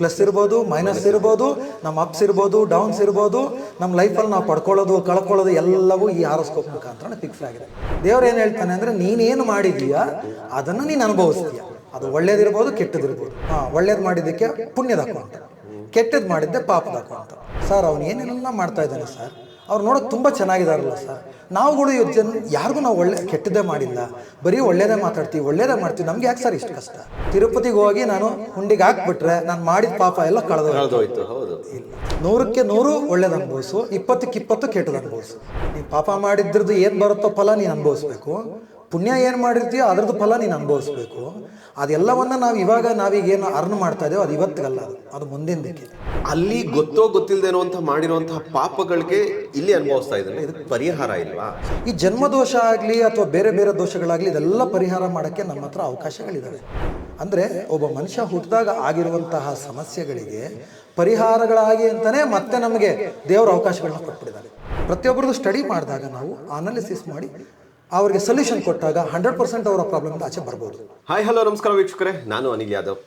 Plus ಇರ್ಬೋದು minus ಇರ್ಬೋದು ನಮ್ಮ ಅಪ್ಸ್ ಇರ್ಬೋದು ಡೌನ್ಸ್ ಇರ್ಬೋದು ನಮ್ಮ ಲೈಫಲ್ಲಿ ನಾವು ಪಡ್ಕೊಳ್ಳೋದು, ಕಳ್ಕೊಳ್ಳೋದು ಎಲ್ಲವೂ ಈ ಹಾರೋಸ್ಕೋಪ್ ಮುಖಾಂತರ ಫಿಕ್ಸ್ ಆಗಿದೆ. ದೇವ್ರು ಏನು ಹೇಳ್ತಾನೆ ಅಂದರೆ, ನೀನೇನು ಮಾಡಿದೀಯಾ, ಅದನ್ನು ನೀನು ಅನುಭವಿಸ್ತೀಯ. ಅದು ಒಳ್ಳೇದಿರ್ಬೋದು, ಕೆಟ್ಟದಿರ್ಬೋದು. ಹಾಂ, ಒಳ್ಳೇದು ಮಾಡಿದ್ದಕ್ಕೆ ಪುಣ್ಯದ ಅಕೌಂಟ್ ಕೆಟ್ಟದ್ದು ಮಾಡಿದ್ದೆ ಪಾಪದ ಅಕೌಂಟ್ ಸರ್ ಅವನು ಏನೆಲ್ಲ ಮಾಡ್ತಾ ಇದ್ದಾನೆ ಸರ್ ಅವ್ರು ನೋಡೋಕೆ ತುಂಬ ಚೆನ್ನಾಗಿದಾರಲ್ಲ ಸರ್. ನಾವುಗಳು ಇವತ್ತು ಜನ ಯಾರಿಗೂ ನಾವು ಒಳ್ಳೆ ಕೆಟ್ಟದ್ದೇ ಮಾಡಿಲ್ಲ. ಬರೀ ಒಳ್ಳೇದೇ ಮಾತಾಡ್ತೀವಿ ಒಳ್ಳೇದೇ ಮಾಡ್ತೀವಿ. ನಮ್ಗೆ ಯಾಕೆ ಸರ್ ಇಷ್ಟು ಕಷ್ಟ? ತಿರುಪತಿಗೆ ಹೋಗಿ ನಾನು ಹುಂಡಿಗೆ ಹಾಕ್ಬಿಟ್ರೆ ನಾನು ಮಾಡಿದ ಪಾಪ ಎಲ್ಲ ಕಳೆದು ಕಳೆದೋಯ್ತು ಹೌದು. ಇಲ್ಲ. ನೂರಕ್ಕೆ ನೂರು ಒಳ್ಳೇದು ಅನುಭವಿಸು ಇಪ್ಪತ್ತಕ್ಕೆ ಇಪ್ಪತ್ತು ಕೆಟ್ಟದ್ದು ಅನುಭವಿಸು. ನೀನು ಪಾಪ ಮಾಡಿದ್ರದ್ದು ಏನು ಬರುತ್ತೋ ಫಲ ನೀನು ಅನುಭವಿಸ್ಬೇಕು. ಪುಣ್ಯ ಏನು ಮಾಡಿರ್ತೀಯೋ ಅದ್ರದ್ದು ಫಲ ನೀನು ಅನುಭವಿಸ್ಬೇಕು. ಅದೆಲ್ಲವನ್ನ ನಾವು ಇವಾಗ ನಾವೀಗ ಏನು ಅರ್ನ್ ಮಾಡ್ತಾ ಇದ್ದೇವೆ ಅದು ಇವತ್ತಿಗಲ್ಲ ಅದು. ಅದು ಮುಂದಿನ ದಿಕ್ಕೆ ಅಲ್ಲಿ ಗೊತ್ತೋ ಗೊತ್ತಿಲ್ಲದೇನೋ ಅಂತ ಮಾಡಿರುವಂತಹ ಪಾಪಗಳಿಗೆ ಇಲ್ಲಿ ಅನುಭವಿಸ್ತಾ ಇದ್ದಾರೆ ಇದಕ್ಕೆ ಪರಿಹಾರ ಇಲ್ವಾ? ಈ ಜನ್ಮದೋಷ ಆಗಲಿ ಅಥವಾ ಬೇರೆ ಬೇರೆ ದೋಷಗಳಾಗಲಿ ಇದೆಲ್ಲ ಪರಿಹಾರ ಮಾಡೋಕ್ಕೆ ನಮ್ಮ ಹತ್ರ ಅವಕಾಶಗಳಿದ್ದಾವೆ ಅಂದರೆ ಒಬ್ಬ ಮನುಷ್ಯ ಹುಟ್ಟಿದಾಗ ಆಗಿರುವಂತಹ ಸಮಸ್ಯೆಗಳಿಗೆ ಪರಿಹಾರಗಳಾಗಿ ಅಂತಲೇ ಮತ್ತೆ ನಮಗೆ ದೇವರ ಅವಕಾಶಗಳನ್ನ ಕೊಟ್ಬಿಟ್ಟಿದ್ದಾರೆ. ಪ್ರತಿಯೊಬ್ಬರದ್ದು ಸ್ಟಡಿ ಮಾಡಿದಾಗ ನಾವು ಅನಾಲಿಸಿಸ್ ಮಾಡಿ ಅವರಿಗೆ ಸೊಲ್ಯೂಷನ್ ಕೊಟ್ಟಾಗ ಹಂಡ್ರೆಡ್ ಪರ್ಸೆಂಟ್ ಅವರ ಪ್ರಾಬ್ಲಮ್ ಆಚೆ ಬರ್ಬೋದು. ಹಾಯ್ ಹಲೋ ನಮಸ್ಕಾರ ವೀಕ್ಷಕರೇ. ನಾನು ಅನಿಲ್ ಯಾದವ್.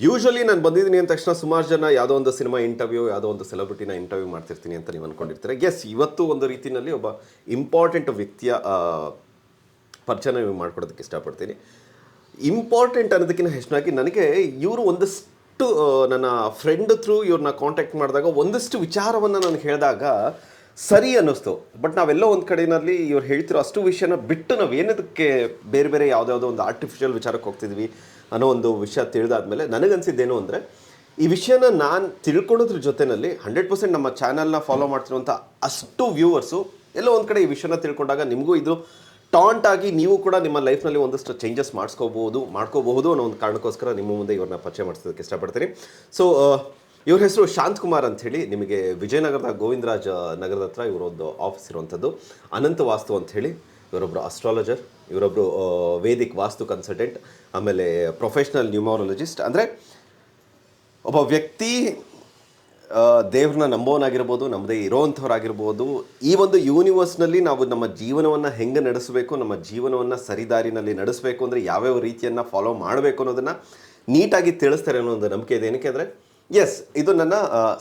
ಯೂಶಲಿ ನಾನು ಬಂದಿದ್ದೀನಿ ಅಂದ ತಕ್ಷಣ ಸುಮಾರು ಜನ ಯಾವುದೋ ಒಂದು ಸಿನಿಮಾ ಇಂಟರ್ವ್ಯೂ ಯಾವುದೋ ಒಂದು ಸೆಲೆಬ್ರಿಟಿನ ಇಂಟರ್ವ್ಯೂ ಮಾಡ್ತಿರ್ತೀನಿ ಅಂತ ನೀವು ಅಂದ್ಕೊಂಡಿರ್ತೀರ ಎಸ್ ಇವತ್ತು ಒಂದು ರೀತಿಯಲ್ಲಿ ಒಬ್ಬ ಇಂಪಾರ್ಟೆಂಟ್ ವ್ಯಕ್ತಿಯ ಪರಿಚಯನ ನೀವು ಮಾಡ್ಕೊಡೋದಕ್ಕೆ ಇಷ್ಟಪಡ್ತೀನಿ. ಇಂಪಾರ್ಟೆಂಟ್ ಅನ್ನೋದಕ್ಕಿಂತ ಹೆಚ್ಚಾಗಿ ನನಗೆ ಇವರು ಒಂದಷ್ಟು ನನ್ನ ಫ್ರೆಂಡ್ ಥ್ರೂ ಇವ್ರನ್ನ ಕಾಂಟ್ಯಾಕ್ಟ್ ಮಾಡಿದಾಗ ಒಂದಷ್ಟು ವಿಚಾರವನ್ನು ನಾನು ಹೇಳಿದಾಗ ಸರಿ ಅನ್ನಿಸ್ತು. ಬಟ್ ನಾವೆಲ್ಲೋ ಒಂದು ಕಡೆಯಲ್ಲಿ ಇವ್ರು ಹೇಳ್ತಿರೋ ಅಷ್ಟು ವಿಷಯನ ಬಿಟ್ಟು ನಾವು ಏನದಕ್ಕೆ ಬೇರೆ ಬೇರೆ ಯಾವುದ್ಯಾವುದೋ ಒಂದು ಆರ್ಟಿಫಿಷಿಯಲ್ ವಿಚಾರಕ್ಕೆ ಹೋಗ್ತಿದ್ವಿ ಅನ್ನೋ ಒಂದು ವಿಷಯ ತಿಳಿದಾದ್ಮೇಲೆ ನನಗನ್ಸಿದ್ದೇನು ಅಂದರೆ, ಈ ವಿಷಯನ ನಾನು ತಿಳ್ಕೊಳೋದ್ರ ಜೊತೆಯಲ್ಲಿ ಹಂಡ್ರೆಡ್ ಪರ್ಸೆಂಟ್ ನಮ್ಮ ಚಾನಲ್ನ ಫಾಲೋ ಮಾಡ್ತಿರುವಂಥ ಅಷ್ಟು ವ್ಯೂವರ್ಸು ಎಲ್ಲೋ ಒಂದು ಕಡೆ ಈ ವಿಷಯನ ತಿಳ್ಕೊಂಡಾಗ ನಿಮಗೂ ಇದು ಟಾಂಟ್ ಆಗಿ ನೀವು ಕೂಡ ನಿಮ್ಮ ಲೈಫ್ನಲ್ಲಿ ಒಂದಷ್ಟು ಚೇಂಜಸ್ ಮಾಡಿಸ್ಕೋಬಹುದು ಮಾಡ್ಕೋಬಹುದು ಅನ್ನೋ ಒಂದು ಕಾರಣಕ್ಕೋಸ್ಕರ ನಿಮ್ಮ ಮುಂದೆ ಇವ್ರನ್ನ ಪರಿಚಯ ಮಾಡಿಸೋದಕ್ಕೆ ಇಷ್ಟಪಡ್ತೀನಿ. ಸೊ ಇವ್ರ ಹೆಸರು ಶಾಂತ್ ಕುಮಾರ್ ಅಂತ ಹೇಳಿ ನಿಮಗೆ ವಿಜಯನಗರದ ಗೋವಿಂದರಾಜ ನಗರದ ಹತ್ರ ಇವರೊಂದು ಆಫೀಸ್ ಇರುವಂಥದ್ದು. ಅನಂತ ವಾಸ್ತು ಅಂತ ಹೇಳಿ ಇವರೊಬ್ಬರು ಅಸ್ಟ್ರಾಲಜರ್ ಇವರೊಬ್ಬರು ವೇದಿಕ್ ವಾಸ್ತು ಕನ್ಸಲ್ಟೆಂಟ್ ಆಮೇಲೆ ಪ್ರೊಫೆಷ್ನಲ್ ನ್ಯೂಮಾರಲಜಿಸ್ಟ್ ಅಂದರೆ ಒಬ್ಬ ವ್ಯಕ್ತಿ ದೇವ್ರನ್ನ ನಂಬೋನಾಗಿರ್ಬೋದು ನಮ್ಮದೇ ಇರೋವಂಥವ್ರಾಗಿರ್ಬೋದು. ಈ ಒಂದು ಯೂನಿವರ್ಸ್ನಲ್ಲಿ ನಾವು ನಮ್ಮ ಜೀವನವನ್ನು ಹೆಂಗೆ ನಡೆಸಬೇಕು, ನಮ್ಮ ಜೀವನವನ್ನು ಸರಿದಾರಿನಲ್ಲಿ ನಡೆಸಬೇಕು, ಅಂದರೆ ಯಾವ್ಯಾವ ರೀತಿಯನ್ನು ಫಾಲೋ ಮಾಡಬೇಕು ಅನ್ನೋದನ್ನು ನೀಟಾಗಿ ತಿಳಿಸ್ತಾರೆ ಅನ್ನೋ ಒಂದು ನಂಬಿಕೆ ಇದೆ. ಏನಕ್ಕೆ ಅಂದರೆ ಎಸ್ ಇದು ನನ್ನ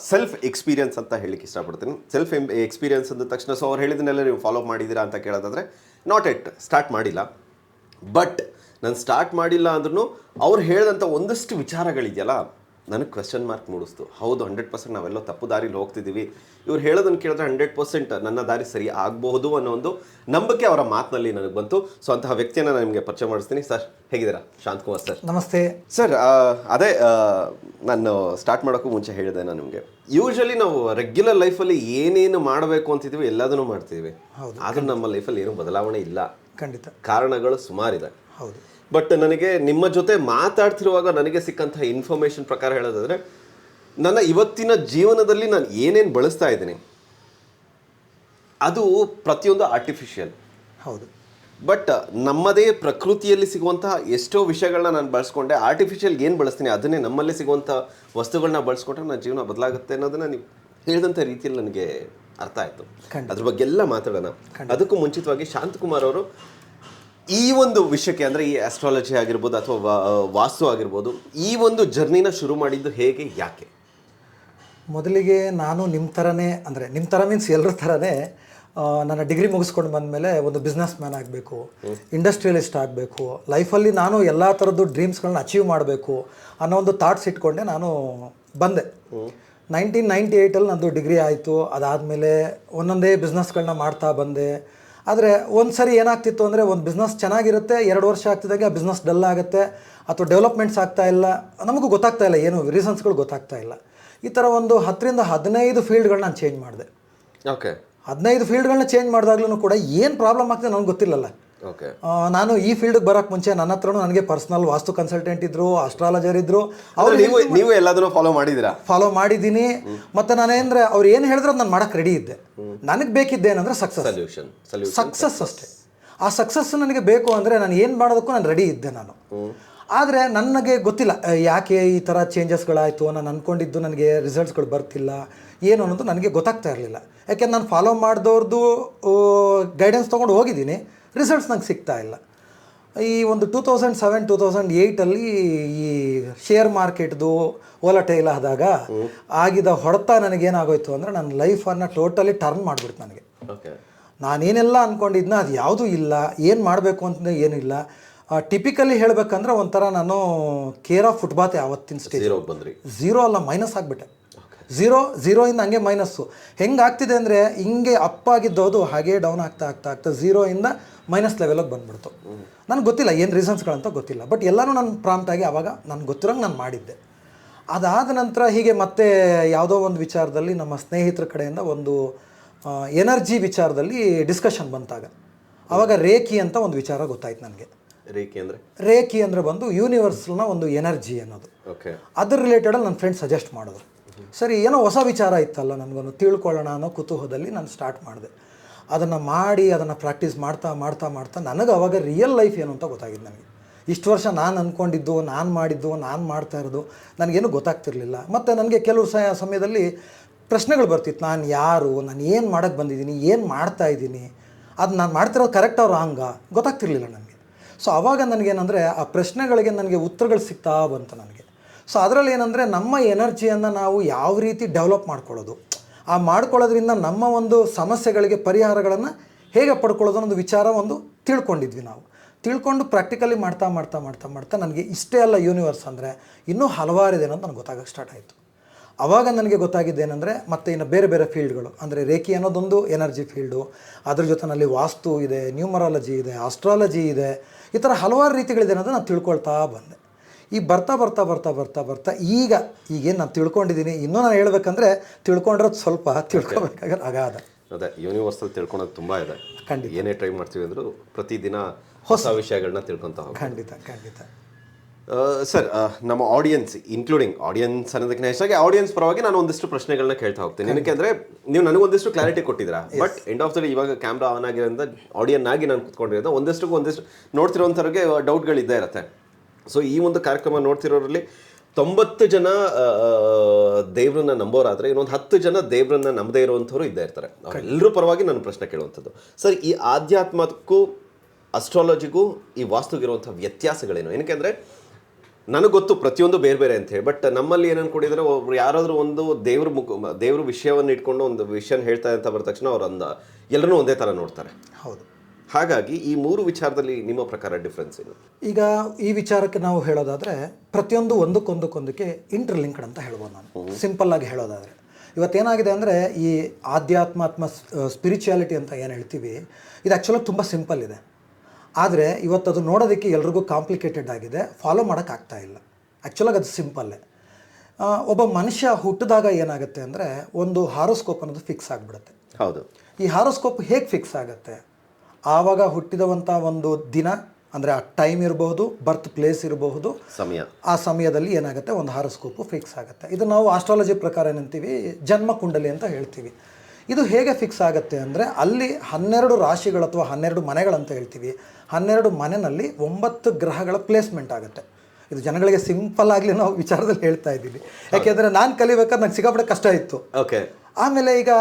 ಸೆಲ್ಫ್ ಎಕ್ಸ್ಪೀರಿಯನ್ಸ್ ಅಂತ ಹೇಳಲಿಕ್ಕೆ ಇಷ್ಟಪಡ್ತೀನಿ. ಸೆಲ್ಫ್ ಎಕ್ಸ್ಪೀರಿಯನ್ಸ್ ಅಂದ ತಕ್ಷಣ ಸೊ ಅವ್ರು ಹೇಳಿದನ್ನೆಲ್ಲ ನೀವು ಫಾಲೋ ಮಾಡಿದ್ದೀರಾ ಅಂತ ಕೇಳೋದಾದರೆ ನಾಟ್ ಎಟ್ ಸ್ಟಾರ್ಟ್ ಮಾಡಿಲ್ಲ. ಬಟ್ ನಾನು ಸ್ಟಾರ್ಟ್ ಮಾಡಿಲ್ಲ ಅಂದ್ರೂ ಅವ್ರು ಹೇಳಿದಂಥ ಒಂದಷ್ಟು ವಿಚಾರಗಳಿದೆಯಲ್ಲ ನನಗೆ ಕ್ವೆಶನ್ ಮಾರ್ಕ್ ಮೂಡಿಸ್ತು. ಹೌದು ಹಂಡ್ರೆಡ್ ಪರ್ಸೆಂಟ್ ನಾವೆಲ್ಲೋ ತಪ್ಪು ದಾರಿಲಿ ಹೋಗ್ತಿದ್ದೀವಿ ಇವ್ರು ಹೇಳೋದನ್ನು ಕೇಳಿದ್ರೆ ಹಂಡ್ರೆಡ್ ಪರ್ಸೆಂಟ್ ನನ್ನ ದಾರಿ ಸರಿ ಆಗಬಹುದು ಅನ್ನೋ ಒಂದು ನಂಬಿಕೆ ಅವರ ಮಾತಿನಲ್ಲಿ ನನಗೆ ಬಂತು. ಸೊ ಅಂತಹ ವ್ಯಕ್ತಿಯನ್ನು ನಾನು ನಿಮಗೆ ಪರಿಚಯ ಮಾಡಿಸ್ತೀನಿ. ಸರ್ ಹೇಗಿದ್ದೀರಾ? ಶಾಂತಕುಮಾರ್ ಸರ್ ನಮಸ್ತೆ. ಸರ್ ಅದೇ ನಾನು ಸ್ಟಾರ್ಟ್ ಮಾಡೋಕ್ಕೂ ಮುಂಚೆ ಹೇಳಿದೆ ನಾನು ನಿಮಗೆ. ಯೂಶಲಿ ನಾವು ರೆಗ್ಯುಲರ್ ಲೈಫಲ್ಲಿ ಏನೇನು ಮಾಡಬೇಕು ಅಂತಿದ್ದೀವಿ ಎಲ್ಲದನ್ನು ಮಾಡ್ತೀವಿ ಆದರೂ ನಮ್ಮ ಲೈಫಲ್ಲಿ ಏನೂ ಬದಲಾವಣೆ ಇಲ್ಲ. ಖಂಡಿತ. ಕಾರಣಗಳು ಸುಮಾರಿದೆ. ಹೌದು. ಬಟ್ ನನಗೆ ನಿಮ್ಮ ಜೊತೆ ಮಾತಾಡ್ತಿರುವಾಗ ನನಗೆ ಸಿಕ್ಕಂತಹ ಇನ್ಫಾರ್ಮೇಷನ್ ಪ್ರಕಾರ ಹೇಳೋದಾದ್ರೆ ನನ್ನ ಇವತ್ತಿನ ಜೀವನದಲ್ಲಿ ನಾನು ಏನೇನು ಬಳಸ್ತಾ ಇದ್ದೀನಿ ಅದು ಪ್ರತಿಯೊಂದು ಆರ್ಟಿಫಿಷಿಯಲ್ ಹೌದು. ಬಟ್ ನಮ್ಮದೇ ಪ್ರಕೃತಿಯಲ್ಲಿ ಸಿಗುವಂತಹ ಎಷ್ಟೋ ವಿಷಯಗಳನ್ನ ನಾನು ಬಳಸ್ಕೊಂಡೆ ಆರ್ಟಿಫಿಷಿಯಲ್ ಏನು ಬಳಸ್ತೀನಿ ಅದನ್ನೇ ನಮ್ಮಲ್ಲೇ ಸಿಗುವಂಥ ವಸ್ತುಗಳನ್ನ ಬಳಸ್ಕೊಂಡ್ರೆ ನನ್ನ ಜೀವನ ಬದಲಾಗುತ್ತೆ ಅನ್ನೋದನ್ನ ನೀವು ಹೇಳಿದಂಥ ರೀತಿಯಲ್ಲಿ ನನಗೆ ಅರ್ಥ ಆಯಿತು. ಅದ್ರ ಬಗ್ಗೆ ಎಲ್ಲ ಮಾತಾಡೋಣ. ಅದಕ್ಕೂ ಮುಂಚಿತವಾಗಿ ಶಾಂತಕುಮಾರ್ ಅವರು ಈ ಒಂದು ವಿಷಯಕ್ಕೆ ಅಂದರೆ ಈ ಆಸ್ಟ್ರಾಲಜಿ ಆಗಿರ್ಬೋದು ಅಥವಾ ವಾಸ್ತು ಆಗಿರ್ಬೋದು ಈ ಒಂದು ಜರ್ನಿನ ಶುರು ಮಾಡಿದ್ದು ಹೇಗೆ ಯಾಕೆ? ಮೊದಲಿಗೆ ನಾನು ನಿಮ್ಮ ಥರನೇ ಅಂದರೆ ನಿಮ್ಮ ಥರ ಮೀನ್ಸ್ ಎಲ್ಲರ ಥರನೇ ನನ್ನ ಡಿಗ್ರಿ ಮುಗಿಸ್ಕೊಂಡು ಬಂದಮೇಲೆ ಒಂದು ಬಿಸ್ನೆಸ್ ಮ್ಯಾನ್ ಆಗಬೇಕು ಇಂಡಸ್ಟ್ರಿಯಲಿಸ್ಟ್ ಆಗಬೇಕು ಲೈಫಲ್ಲಿ ನಾನು ಎಲ್ಲ ಥರದ್ದು ಡ್ರೀಮ್ಸ್ಗಳನ್ನ ಅಚೀವ್ ಮಾಡಬೇಕು ಅನ್ನೋ ಒಂದು ಥಾಟ್ಸ್ ಇಟ್ಕೊಂಡೆ ನಾನು ಬಂದೆ. ನೈನ್ಟೀನ್ ನೈಂಟಿ ಏಯ್ಟಲ್ಲಿ ನಂದು ಡಿಗ್ರಿ ಆಯಿತು ಅದಾದಮೇಲೆ ಒಂದೊಂದೇ ಬಿಸ್ನೆಸ್ಗಳನ್ನ ಮಾಡ್ತಾ ಬಂದೆ. ಆದರೆ ಒಂದು ಸರಿ ಏನಾಗ್ತಿತ್ತು ಅಂದರೆ ಒಂದು ಬಿಸ್ನೆಸ್ ಚೆನ್ನಾಗಿರುತ್ತೆ ಎರಡು ವರ್ಷ ಆಗ್ತಿದ್ದಾಗೆ ಆ ಬಿಸ್ನೆಸ್ ಡಲ್ ಆಗುತ್ತೆ ಅಥವಾ ಡೆವಲಪ್ಮೆಂಟ್ಸ್ ಆಗ್ತಾ ಇಲ್ಲ. ನಮಗೂ ಗೊತ್ತಾಗ್ತಾ ಇಲ್ಲ ಏನು ರೀಸನ್ಸ್ಗಳು ಗೊತ್ತಾಗ್ತಾ ಇಲ್ಲ. ಈ ಥರ ಒಂದು ಹತ್ತರಿಂದ ಹದಿನೈದು ಫೀಲ್ಡ್ಗಳನ್ನ ನಾನು ಚೇಂಜ್ ಮಾಡಿದೆ. ಓಕೆ ಹದಿನೈದು ಫೀಲ್ಡ್ಗಳನ್ನ ಚೇಂಜ್ ಮಾಡಿದಾಗ್ಲೂ ಕೂಡ ಏನು ಪ್ರಾಬ್ಲಮ್ ಆಗ್ತದೆ ನನಗೆ ಗೊತ್ತಿಲ್ಲಲ್ಲ. ನಾನು ಈ ಫೀಲ್ಡ್ಗೆ ಬರೋಕ್ಕೆ ಮುಂಚೆ ನನ್ನ ಹತ್ರನೂ ನನಗೆ ಪರ್ಸನಲ್ ವಾಸ್ತು ಕನ್ಸಲ್ಟೆಂಟ್ ಇದ್ರು ಅಸ್ಟ್ರಾಲಜರ್ ಇದ್ರು. ಅವ್ರು ನೀವು ನೀವು ಎಲ್ಲದನ್ನೂ ಫಾಲೋ ಮಾಡಿದ್ದೀರಾ? ಫಾಲೋ ಮಾಡಿದ್ದೀನಿ. ಮತ್ತು ನಾನೇಂದ್ರೆ ಅವ್ರು ಏನು ಹೇಳಿದ್ರು ನಾನು ಮಾಡಕ್ಕೆ ರೆಡಿ ಇದ್ದೆ. ನನಗೆ ಬೇಕಿದ್ದೆ ಏನಂದ್ರೆ ಸಕ್ಸಸ್ ಸೊಲ್ಯೂಷನ್ ಸೊಲ್ಯೂಷನ್ ಸಕ್ಸಸ್ ಅಷ್ಟೇ. ಆ ಸಕ್ಸಸ್ ನನಗೆ ಬೇಕು ಅಂದರೆ ನಾನು ಏನು ಮಾಡೋದಕ್ಕೂ ನಾನು ರೆಡಿ ಇದ್ದೆ ನಾನು. ಆದರೆ ನನಗೆ ಗೊತ್ತಿಲ್ಲ ಯಾಕೆ ಈ ಥರ ಚೇಂಜಸ್ಗಳಾಯಿತು ನಾನು ಅಂದ್ಕೊಂಡಿದ್ದು ನನಗೆ ರಿಸಲ್ಟ್ಸ್ಗಳು ಬರ್ತಿಲ್ಲ ಏನು ಅನ್ನೋದು ನನಗೆ ಗೊತ್ತಾಗ್ತಾ ಇರಲಿಲ್ಲ. ಯಾಕೆಂದ್ರೆ ನಾನು ಫಾಲೋ ಮಾಡಿದವ್ರದ್ದು ಗೈಡೆನ್ಸ್ ತೊಗೊಂಡು ಹೋಗಿದ್ದೀನಿ. ರಿಸಲ್ಟ್ಸ್ ನಂಗೆ ಸಿಗ್ತಾ ಇಲ್ಲ. ಈ ಒಂದು two thousand seven two thousand ಏಯ್ಟಲ್ಲಿ ಈ ಶೇರ್ ಮಾರ್ಕೆಟ್ದು ಓಲಟೈಲ್ ಆದಾಗ ಆಗಿದ ಹೊಡೆತ ನನಗೇನಾಗೋಯ್ತು ಅಂದರೆ ನನ್ನ ಲೈಫನ್ನು ಟೋಟಲಿ ಟರ್ನ್ ಮಾಡಿಬಿಡ್ತು ನನಗೆ. ನಾನೇನೆಲ್ಲ ಅಂದ್ಕೊಂಡಿದ್ನ ಅದು ಯಾವುದೂ ಇಲ್ಲ ಏನು ಮಾಡಬೇಕು ಅಂತ ಏನಿಲ್ಲ ಟಿಪಿಕಲಿ ಹೇಳಬೇಕಂದ್ರೆ ಒಂಥರ ನಾನು ಕೇರ್ ಆಫ್ ಫುಟ್ಬಾತ್ ಯಾವತ್ತಿನ ಸ್ಟೇಜ್ ಬಂದ್ರಿ. ಝೀರೋ ಅಲ್ಲ ಮೈನಸ್ ಆಗಿಬಿಟ್ಟೆ. ಝೀರೋ ಝೀರೋಯಿಂದ ಹಂಗೆ ಮೈನಸ್ಸು ಹೆಂಗೆ ಆಗ್ತಿದೆ ಅಂದರೆ ಹಿಂಗೆ ಅಪ್ ಆಗಿದ್ದೋದು ಹಾಗೆ ಡೌನ್ ಆಗ್ತಾ ಆಗ್ತಾ ಆಗ್ತಾ ಝೀರೋಯಿಂದ ಮೈನಸ್ ಲೆವೆಲಿಗೆ ಬಂದ್ಬಿಡ್ತು. ನನಗೆ ಗೊತ್ತಿಲ್ಲ ಏನು ರೀಸನ್ಸ್ಗಳಂತ ಗೊತ್ತಿಲ್ಲ ಬಟ್ ಎಲ್ಲನೂ ನಾನು ಪ್ರಾಂಪ್ಟಾಗಿ ಆವಾಗ ನಾನು ಗೊತ್ತಿರೋಂಗೆ ನಾನು ಮಾಡಿದ್ದೆ. ಅದಾದ ನಂತರ ಹೀಗೆ ಮತ್ತೆ ಯಾವುದೋ ಒಂದು ವಿಚಾರದಲ್ಲಿ ನಮ್ಮ ಸ್ನೇಹಿತರ ಕಡೆಯಿಂದ ಒಂದು ಎನರ್ಜಿ ವಿಚಾರದಲ್ಲಿ ಡಿಸ್ಕಷನ್ ಬಂತಾಗ. ಆವಾಗ ರೇಖಿ ಅಂತ ಒಂದು ವಿಚಾರ ಗೊತ್ತಾಯ್ತು ನನಗೆ. ರೇಖಿ ಅಂದರೆ? ರೇಖಿ ಅಂದರೆ ಬಂದು ಯೂನಿವರ್ಸಲ್ನ ಒಂದು ಎನರ್ಜಿ ಅನ್ನೋದು. ಓಕೆ. ಅದ್ರ ರಿಲೇಟೆಡಲ್ಲಿ ನನ್ನ ಫ್ರೆಂಡ್ ಸಜೆಸ್ಟ್ ಮಾಡಿದ್ರು. ಸರಿ ಏನೋ ಹೊಸ ವಿಚಾರ ಇತ್ತಲ್ಲ ನನಗೊಂದು ತಿಳ್ಕೊಳ್ಳೋಣ ಅನ್ನೋ ಕುತೂಹಲದಲ್ಲಿ ನಾನು ಸ್ಟಾರ್ಟ್ ಮಾಡಿದೆ. ಅದನ್ನು ಮಾಡಿ, ಅದನ್ನು ಪ್ರಾಕ್ಟೀಸ್ ಮಾಡ್ತಾ ಮಾಡ್ತಾ ಮಾಡ್ತಾ ನನಗೆ ಅವಾಗ ರಿಯಲ್ ಲೈಫ್ ಏನು ಅಂತ ಗೊತ್ತಾಗಿದ್ದು ನನಗೆ. ಇಷ್ಟು ವರ್ಷ ನಾನು ಅಂದ್ಕೊಂಡಿದ್ದು ನಾನು ಮಾಡಿದ್ದು, ನಾನು ಮಾಡ್ತಾ ಇರೋದು ನನಗೇನು ಗೊತ್ತಾಗ್ತಿರಲಿಲ್ಲ. ಮತ್ತು ನನಗೆ ಕೆಲವು ಸ ಸಮಯದಲ್ಲಿ ಪ್ರಶ್ನೆಗಳು ಬರ್ತಿತ್ತು. ನಾನು ಯಾರು, ನಾನು ಏನು ಮಾಡೋಕ್ಕೆ ಬಂದಿದ್ದೀನಿ, ಏನು ಮಾಡ್ತಾ ಇದ್ದೀನಿ, ಅದು ನಾನು ಮಾಡ್ತಿರೋದು ಕರೆಕ್ಟ್ ಅವ್ರು ಹಂಗ ಗೊತ್ತಾಗ್ತಿರ್ಲಿಲ್ಲ ನನಗೆ. ಸೊ ಆವಾಗ ನನಗೇನಂದರೆ ಆ ಪ್ರಶ್ನೆಗಳಿಗೆ ನನಗೆ ಉತ್ತರಗಳು ಸಿಗ್ತಾ ಬಂತು ನನಗೆ. ಸೊ ಅದರಲ್ಲಿ ಏನಂದರೆ ನಮ್ಮ ಎನರ್ಜಿಯನ್ನು ನಾವು ಯಾವ ರೀತಿ ಡೆವಲಪ್ ಮಾಡ್ಕೊಳ್ಳೋದು? ಆ ಮಾಡ್ಕೊಳ್ಳೋದ್ರಿಂದ ನಮ್ಮ ಒಂದು ಸಮಸ್ಯೆಗಳಿಗೆ ಪರಿಹಾರಗಳನ್ನು ಹೇಗೆ ಪಡ್ಕೊಳ್ಳೋದು ಅನ್ನೋದು ವಿಚಾರ ಒಂದು ತಿಳ್ಕೊಂಡಿದ್ವಿ ನಾವು. ತಿಳ್ಕೊಂಡು ಪ್ರಾಕ್ಟಿಕಲಿ ಮಾಡ್ತಾ ಮಾಡ್ತಾ ಮಾಡ್ತಾ ಮಾಡ್ತಾ ನನಗೆ ಇಷ್ಟೇ ಅಲ್ಲ ಯೂನಿವರ್ಸ್ ಅಂದರೆ ಇನ್ನೂ ಹಲವಾರಿದೆ ಅಂತ ನನಗೆ ಗೊತ್ತಾಗಕ್ಕೆ ಸ್ಟಾರ್ಟ್ ಆಯಿತು. ಆವಾಗ ನನಗೆ ಗೊತ್ತಾಗಿದ್ದೇನೆಂದರೆ ಮತ್ತೆ ಇನ್ನು ಬೇರೆ ಬೇರೆ ಫೀಲ್ಡ್ಗಳು ಅಂದರೆ ರೇಖಿ ಅನ್ನೋದೊಂದು ಎನರ್ಜಿ ಫೀಲ್ಡು ಅದ್ರ ಜೊತೆನಲ್ಲಿ ವಾಸ್ತು ಇದೆ ನ್ಯೂಮರಾಲಜಿ ಇದೆ ಆಸ್ಟ್ರಾಲಜಿ ಇದೆ, ಈ ಥರ ಹಲವಾರು ರೀತಿಗಳಿದೆ ಅನ್ನೋದು ನಾನು ತಿಳ್ಕೊಳ್ತಾ ಬಂದೆ. ಈ ಬರ್ತಾ ಬರ್ತಾ ಬರ್ತಾ ಬರ್ತಾ ಬರ್ತಾ ಈಗ ಈಗೇನು ನಾನು ತಿಳ್ಕೊಂಡಿದ್ದೀನಿ ಇನ್ನೂ ನಾನು ಹೇಳ್ಬೇಕಂದ್ರೆ ತಿಳ್ಕೊಂಡಿರೋದು ಸ್ವಲ್ಪ ತಿಳ್ಕೊಬೇಕಾದ್ರೆ ಅಗಾಧ. ಅದೇ ಯೂನಿವರ್ಸಲ್ ತಿಳ್ಕೊಳೋದು ತುಂಬ ಇದೆ. ಖಂಡಿತ. ಏನೇ ಟ್ರೈ ಮಾಡ್ತೀವಿ ಅಂದರೂ ಪ್ರತಿದಿನ ಹೊಸ ವಿಷಯಗಳನ್ನ ತಿಳ್ಕೊತ ಖಂಡಿತ ಖಂಡಿತ. ಸರ್ ನಮ್ಮ ಆಡಿಯನ್ಸ್ ಇನ್ಕ್ಲೂಡಿಂಗ್ ಆಡಿಯನ್ಸ್ ಅನ್ನೋದಕ್ಕಿಂತ ಹೆಚ್ಚಾಗಿ ಆಡಿಯನ್ಸ್ ಪರವಾಗಿ ನಾನು ಒಂದಿಷ್ಟು ಪ್ರಶ್ನೆಗಳನ್ನ ಕೇಳ್ತಾ ಹೋಗ್ತೀನಿ. ಏನಕ್ಕೆ ಅಂದ್ರೆ ನೀವು ನನಗೊಂದಿಷ್ಟು ಕ್ಲಾರಿಟಿ ಕೊಟ್ಟಿದ್ದೀರಾ. But end of the day ಇವಾಗ ಕ್ಯಾಮ್ರಾ ಆನ್ ಆಗಿರೋದ್ರಿಂದ ಆಡಿಯನ್ ಆಗಿ ನಾನು ಕುತ್ಕೊಂಡಿರೋದು ಒಂದಿಷ್ಟು ಒಂದಿಷ್ಟು ನೋಡ್ತಿರೋಂಥವ್ರಿಗೆ ಡೌಟ್ಗಳು ಇದ್ದೇ ಇರುತ್ತೆ. ಸೊ ಈ ಒಂದು ಕಾರ್ಯಕ್ರಮ ನೋಡ್ತಿರೋರಲ್ಲಿ ತೊಂಬತ್ತು ಜನ ದೇವ್ರನ್ನ ನಂಬೋರಾದರೆ ಇನ್ನೊಂದು ಹತ್ತು ಜನ ದೇವ್ರನ್ನ ನಂಬದೇ ಇರುವಂಥವ್ರು ಇದ್ದೇ ಇರ್ತಾರೆ. ಎಲ್ಲರೂ ಪರವಾಗಿ ನಾನು ಪ್ರಶ್ನೆ ಕೇಳುವಂಥದ್ದು. ಸರ್ ಈ ಆಧ್ಯಾತ್ಮಕ್ಕೂ ಅಸ್ಟ್ರಾಲಜಿಗೂ ಈ ವಾಸ್ತುಗಿರುವಂಥ ವ್ಯತ್ಯಾಸಗಳೇನು? ಏನಕ್ಕೆ ಅಂದರೆ ನನಗೆ ಗೊತ್ತು ಪ್ರತಿಯೊಂದು ಬೇರೆ ಬೇರೆ ಅಂತ ಹೇಳಿ ಬಟ್ ನಮ್ಮಲ್ಲಿ ಏನು ಕೊಡಿದರೆ ಒಬ್ರು ಯಾರಾದರೂ ಒಂದು ದೇವ್ರ ಮುಖ ದೇವ್ರ ವಿಷಯವನ್ನು ಇಟ್ಕೊಂಡು ಒಂದು ವಿಷಯನ ಹೇಳ್ತಾ ಅಂತ ಬಂದ ತಕ್ಷಣ ಅವ್ರು ಅಂದ ಎಲ್ಲರೂ ಒಂದೇ ಥರ ನೋಡ್ತಾರೆ. ಹೌದು. ಹಾಗಾಗಿ ಈ ಮೂರು ವಿಚಾರದಲ್ಲಿ ನಿಮ್ಮ ಪ್ರಕಾರ ಡಿಫ್ರೆನ್ಸ್ ಏನು? ಈಗ ಈ ವಿಚಾರಕ್ಕೆ ನಾವು ಹೇಳೋದಾದರೆ ಪ್ರತಿಯೊಂದು ಒಂದಕ್ಕೊಂದಕ್ಕೊಂದಕ್ಕೆ ಇಂಟರ್ಲಿಂಕ್ಡ್ ಅಂತ ಹೇಳ್ಬೋದು ನಾನು. ಸಿಂಪಲ್ ಆಗಿ ಹೇಳೋದಾದರೆ. ಇವತ್ತೇನಾಗಿದೆ ಅಂದರೆ ಈ ಆಧ್ಯಾತ್ಮಾತ್ಮ ಸ್ಪಿರಿಚುಯಾಲಿಟಿ ಅಂತ ಏನು ಹೇಳ್ತೀವಿ ಇದು ಆ್ಯಕ್ಚುಲಾಗಿ ತುಂಬ ಸಿಂಪಲ್ ಇದೆ. ಆದರೆ ಇವತ್ತು ಅದು ನೋಡೋದಕ್ಕೆ ಎಲ್ರಿಗೂ ಕಾಂಪ್ಲಿಕೇಟೆಡ್ ಆಗಿದೆ ಫಾಲೋ ಮಾಡೋಕ್ಕಾಗ್ತಾ ಇಲ್ಲ. ಆ್ಯಕ್ಚುಲಾಗಿ ಅದು ಸಿಂಪಲ್ಲೇ ಒಬ್ಬ ಮನುಷ್ಯ ಹುಟ್ಟಿದಾಗ ಏನಾಗುತ್ತೆ ಅಂದರೆ ಒಂದು ಹಾರೋಸ್ಕೋಪ್ ಅನ್ನೋದು ಫಿಕ್ಸ್ ಆಗಿಬಿಡುತ್ತೆ. ಹೌದು. ಈ ಹಾರೋಸ್ಕೋಪ್ ಹೇಗೆ ಫಿಕ್ಸ್ ಆಗುತ್ತೆ? ಆವಾಗ ಹುಟ್ಟಿದವಂಥ ಒಂದು ದಿನ ಅಂದರೆ ಆ ಟೈಮ್ ಇರಬಹುದು ಬರ್ತ್ ಪ್ಲೇಸ್ ಇರಬಹುದು ಸಮಯ. ಆ ಸಮಯದಲ್ಲಿ ಏನಾಗುತ್ತೆ? ಒಂದು ಹಾರೋಸ್ಕೋಪು ಫಿಕ್ಸ್ ಆಗುತ್ತೆ. ಇದು ನಾವು ಆಸ್ಟ್ರಾಲಜಿ ಪ್ರಕಾರ ಏನಂತೀವಿ? ಜನ್ಮ ಕುಂಡಲಿ ಅಂತ ಹೇಳ್ತೀವಿ. ಇದು ಹೇಗೆ ಫಿಕ್ಸ್ ಆಗುತ್ತೆ ಅಂದರೆ ಅಲ್ಲಿ ಹನ್ನೆರಡು ರಾಶಿಗಳು ಅಥವಾ ಹನ್ನೆರಡು ಮನೆಗಳಂತ ಹೇಳ್ತೀವಿ. ಹನ್ನೆರಡು ಮನೆಯಲ್ಲಿ ಒಂಬತ್ತು ಗ್ರಹಗಳ ಪ್ಲೇಸ್ಮೆಂಟ್ ಆಗುತ್ತೆ. ಇದು ಜನಗಳಿಗೆ ಸಿಂಪಲ್ ಆಗಲಿ ನಾವು ವಿಚಾರದಲ್ಲಿ ಹೇಳ್ತಾ ಇದ್ದೀವಿ. ಯಾಕೆಂದರೆ ನಾನು ಕಲಿಬೇಕಾದ್ರೆ ನನಗೆ ಸಿಗಬಡ ಕಷ್ಟ ಇತ್ತು. ಓಕೆ ಆಮೇಲೆ ಈಗ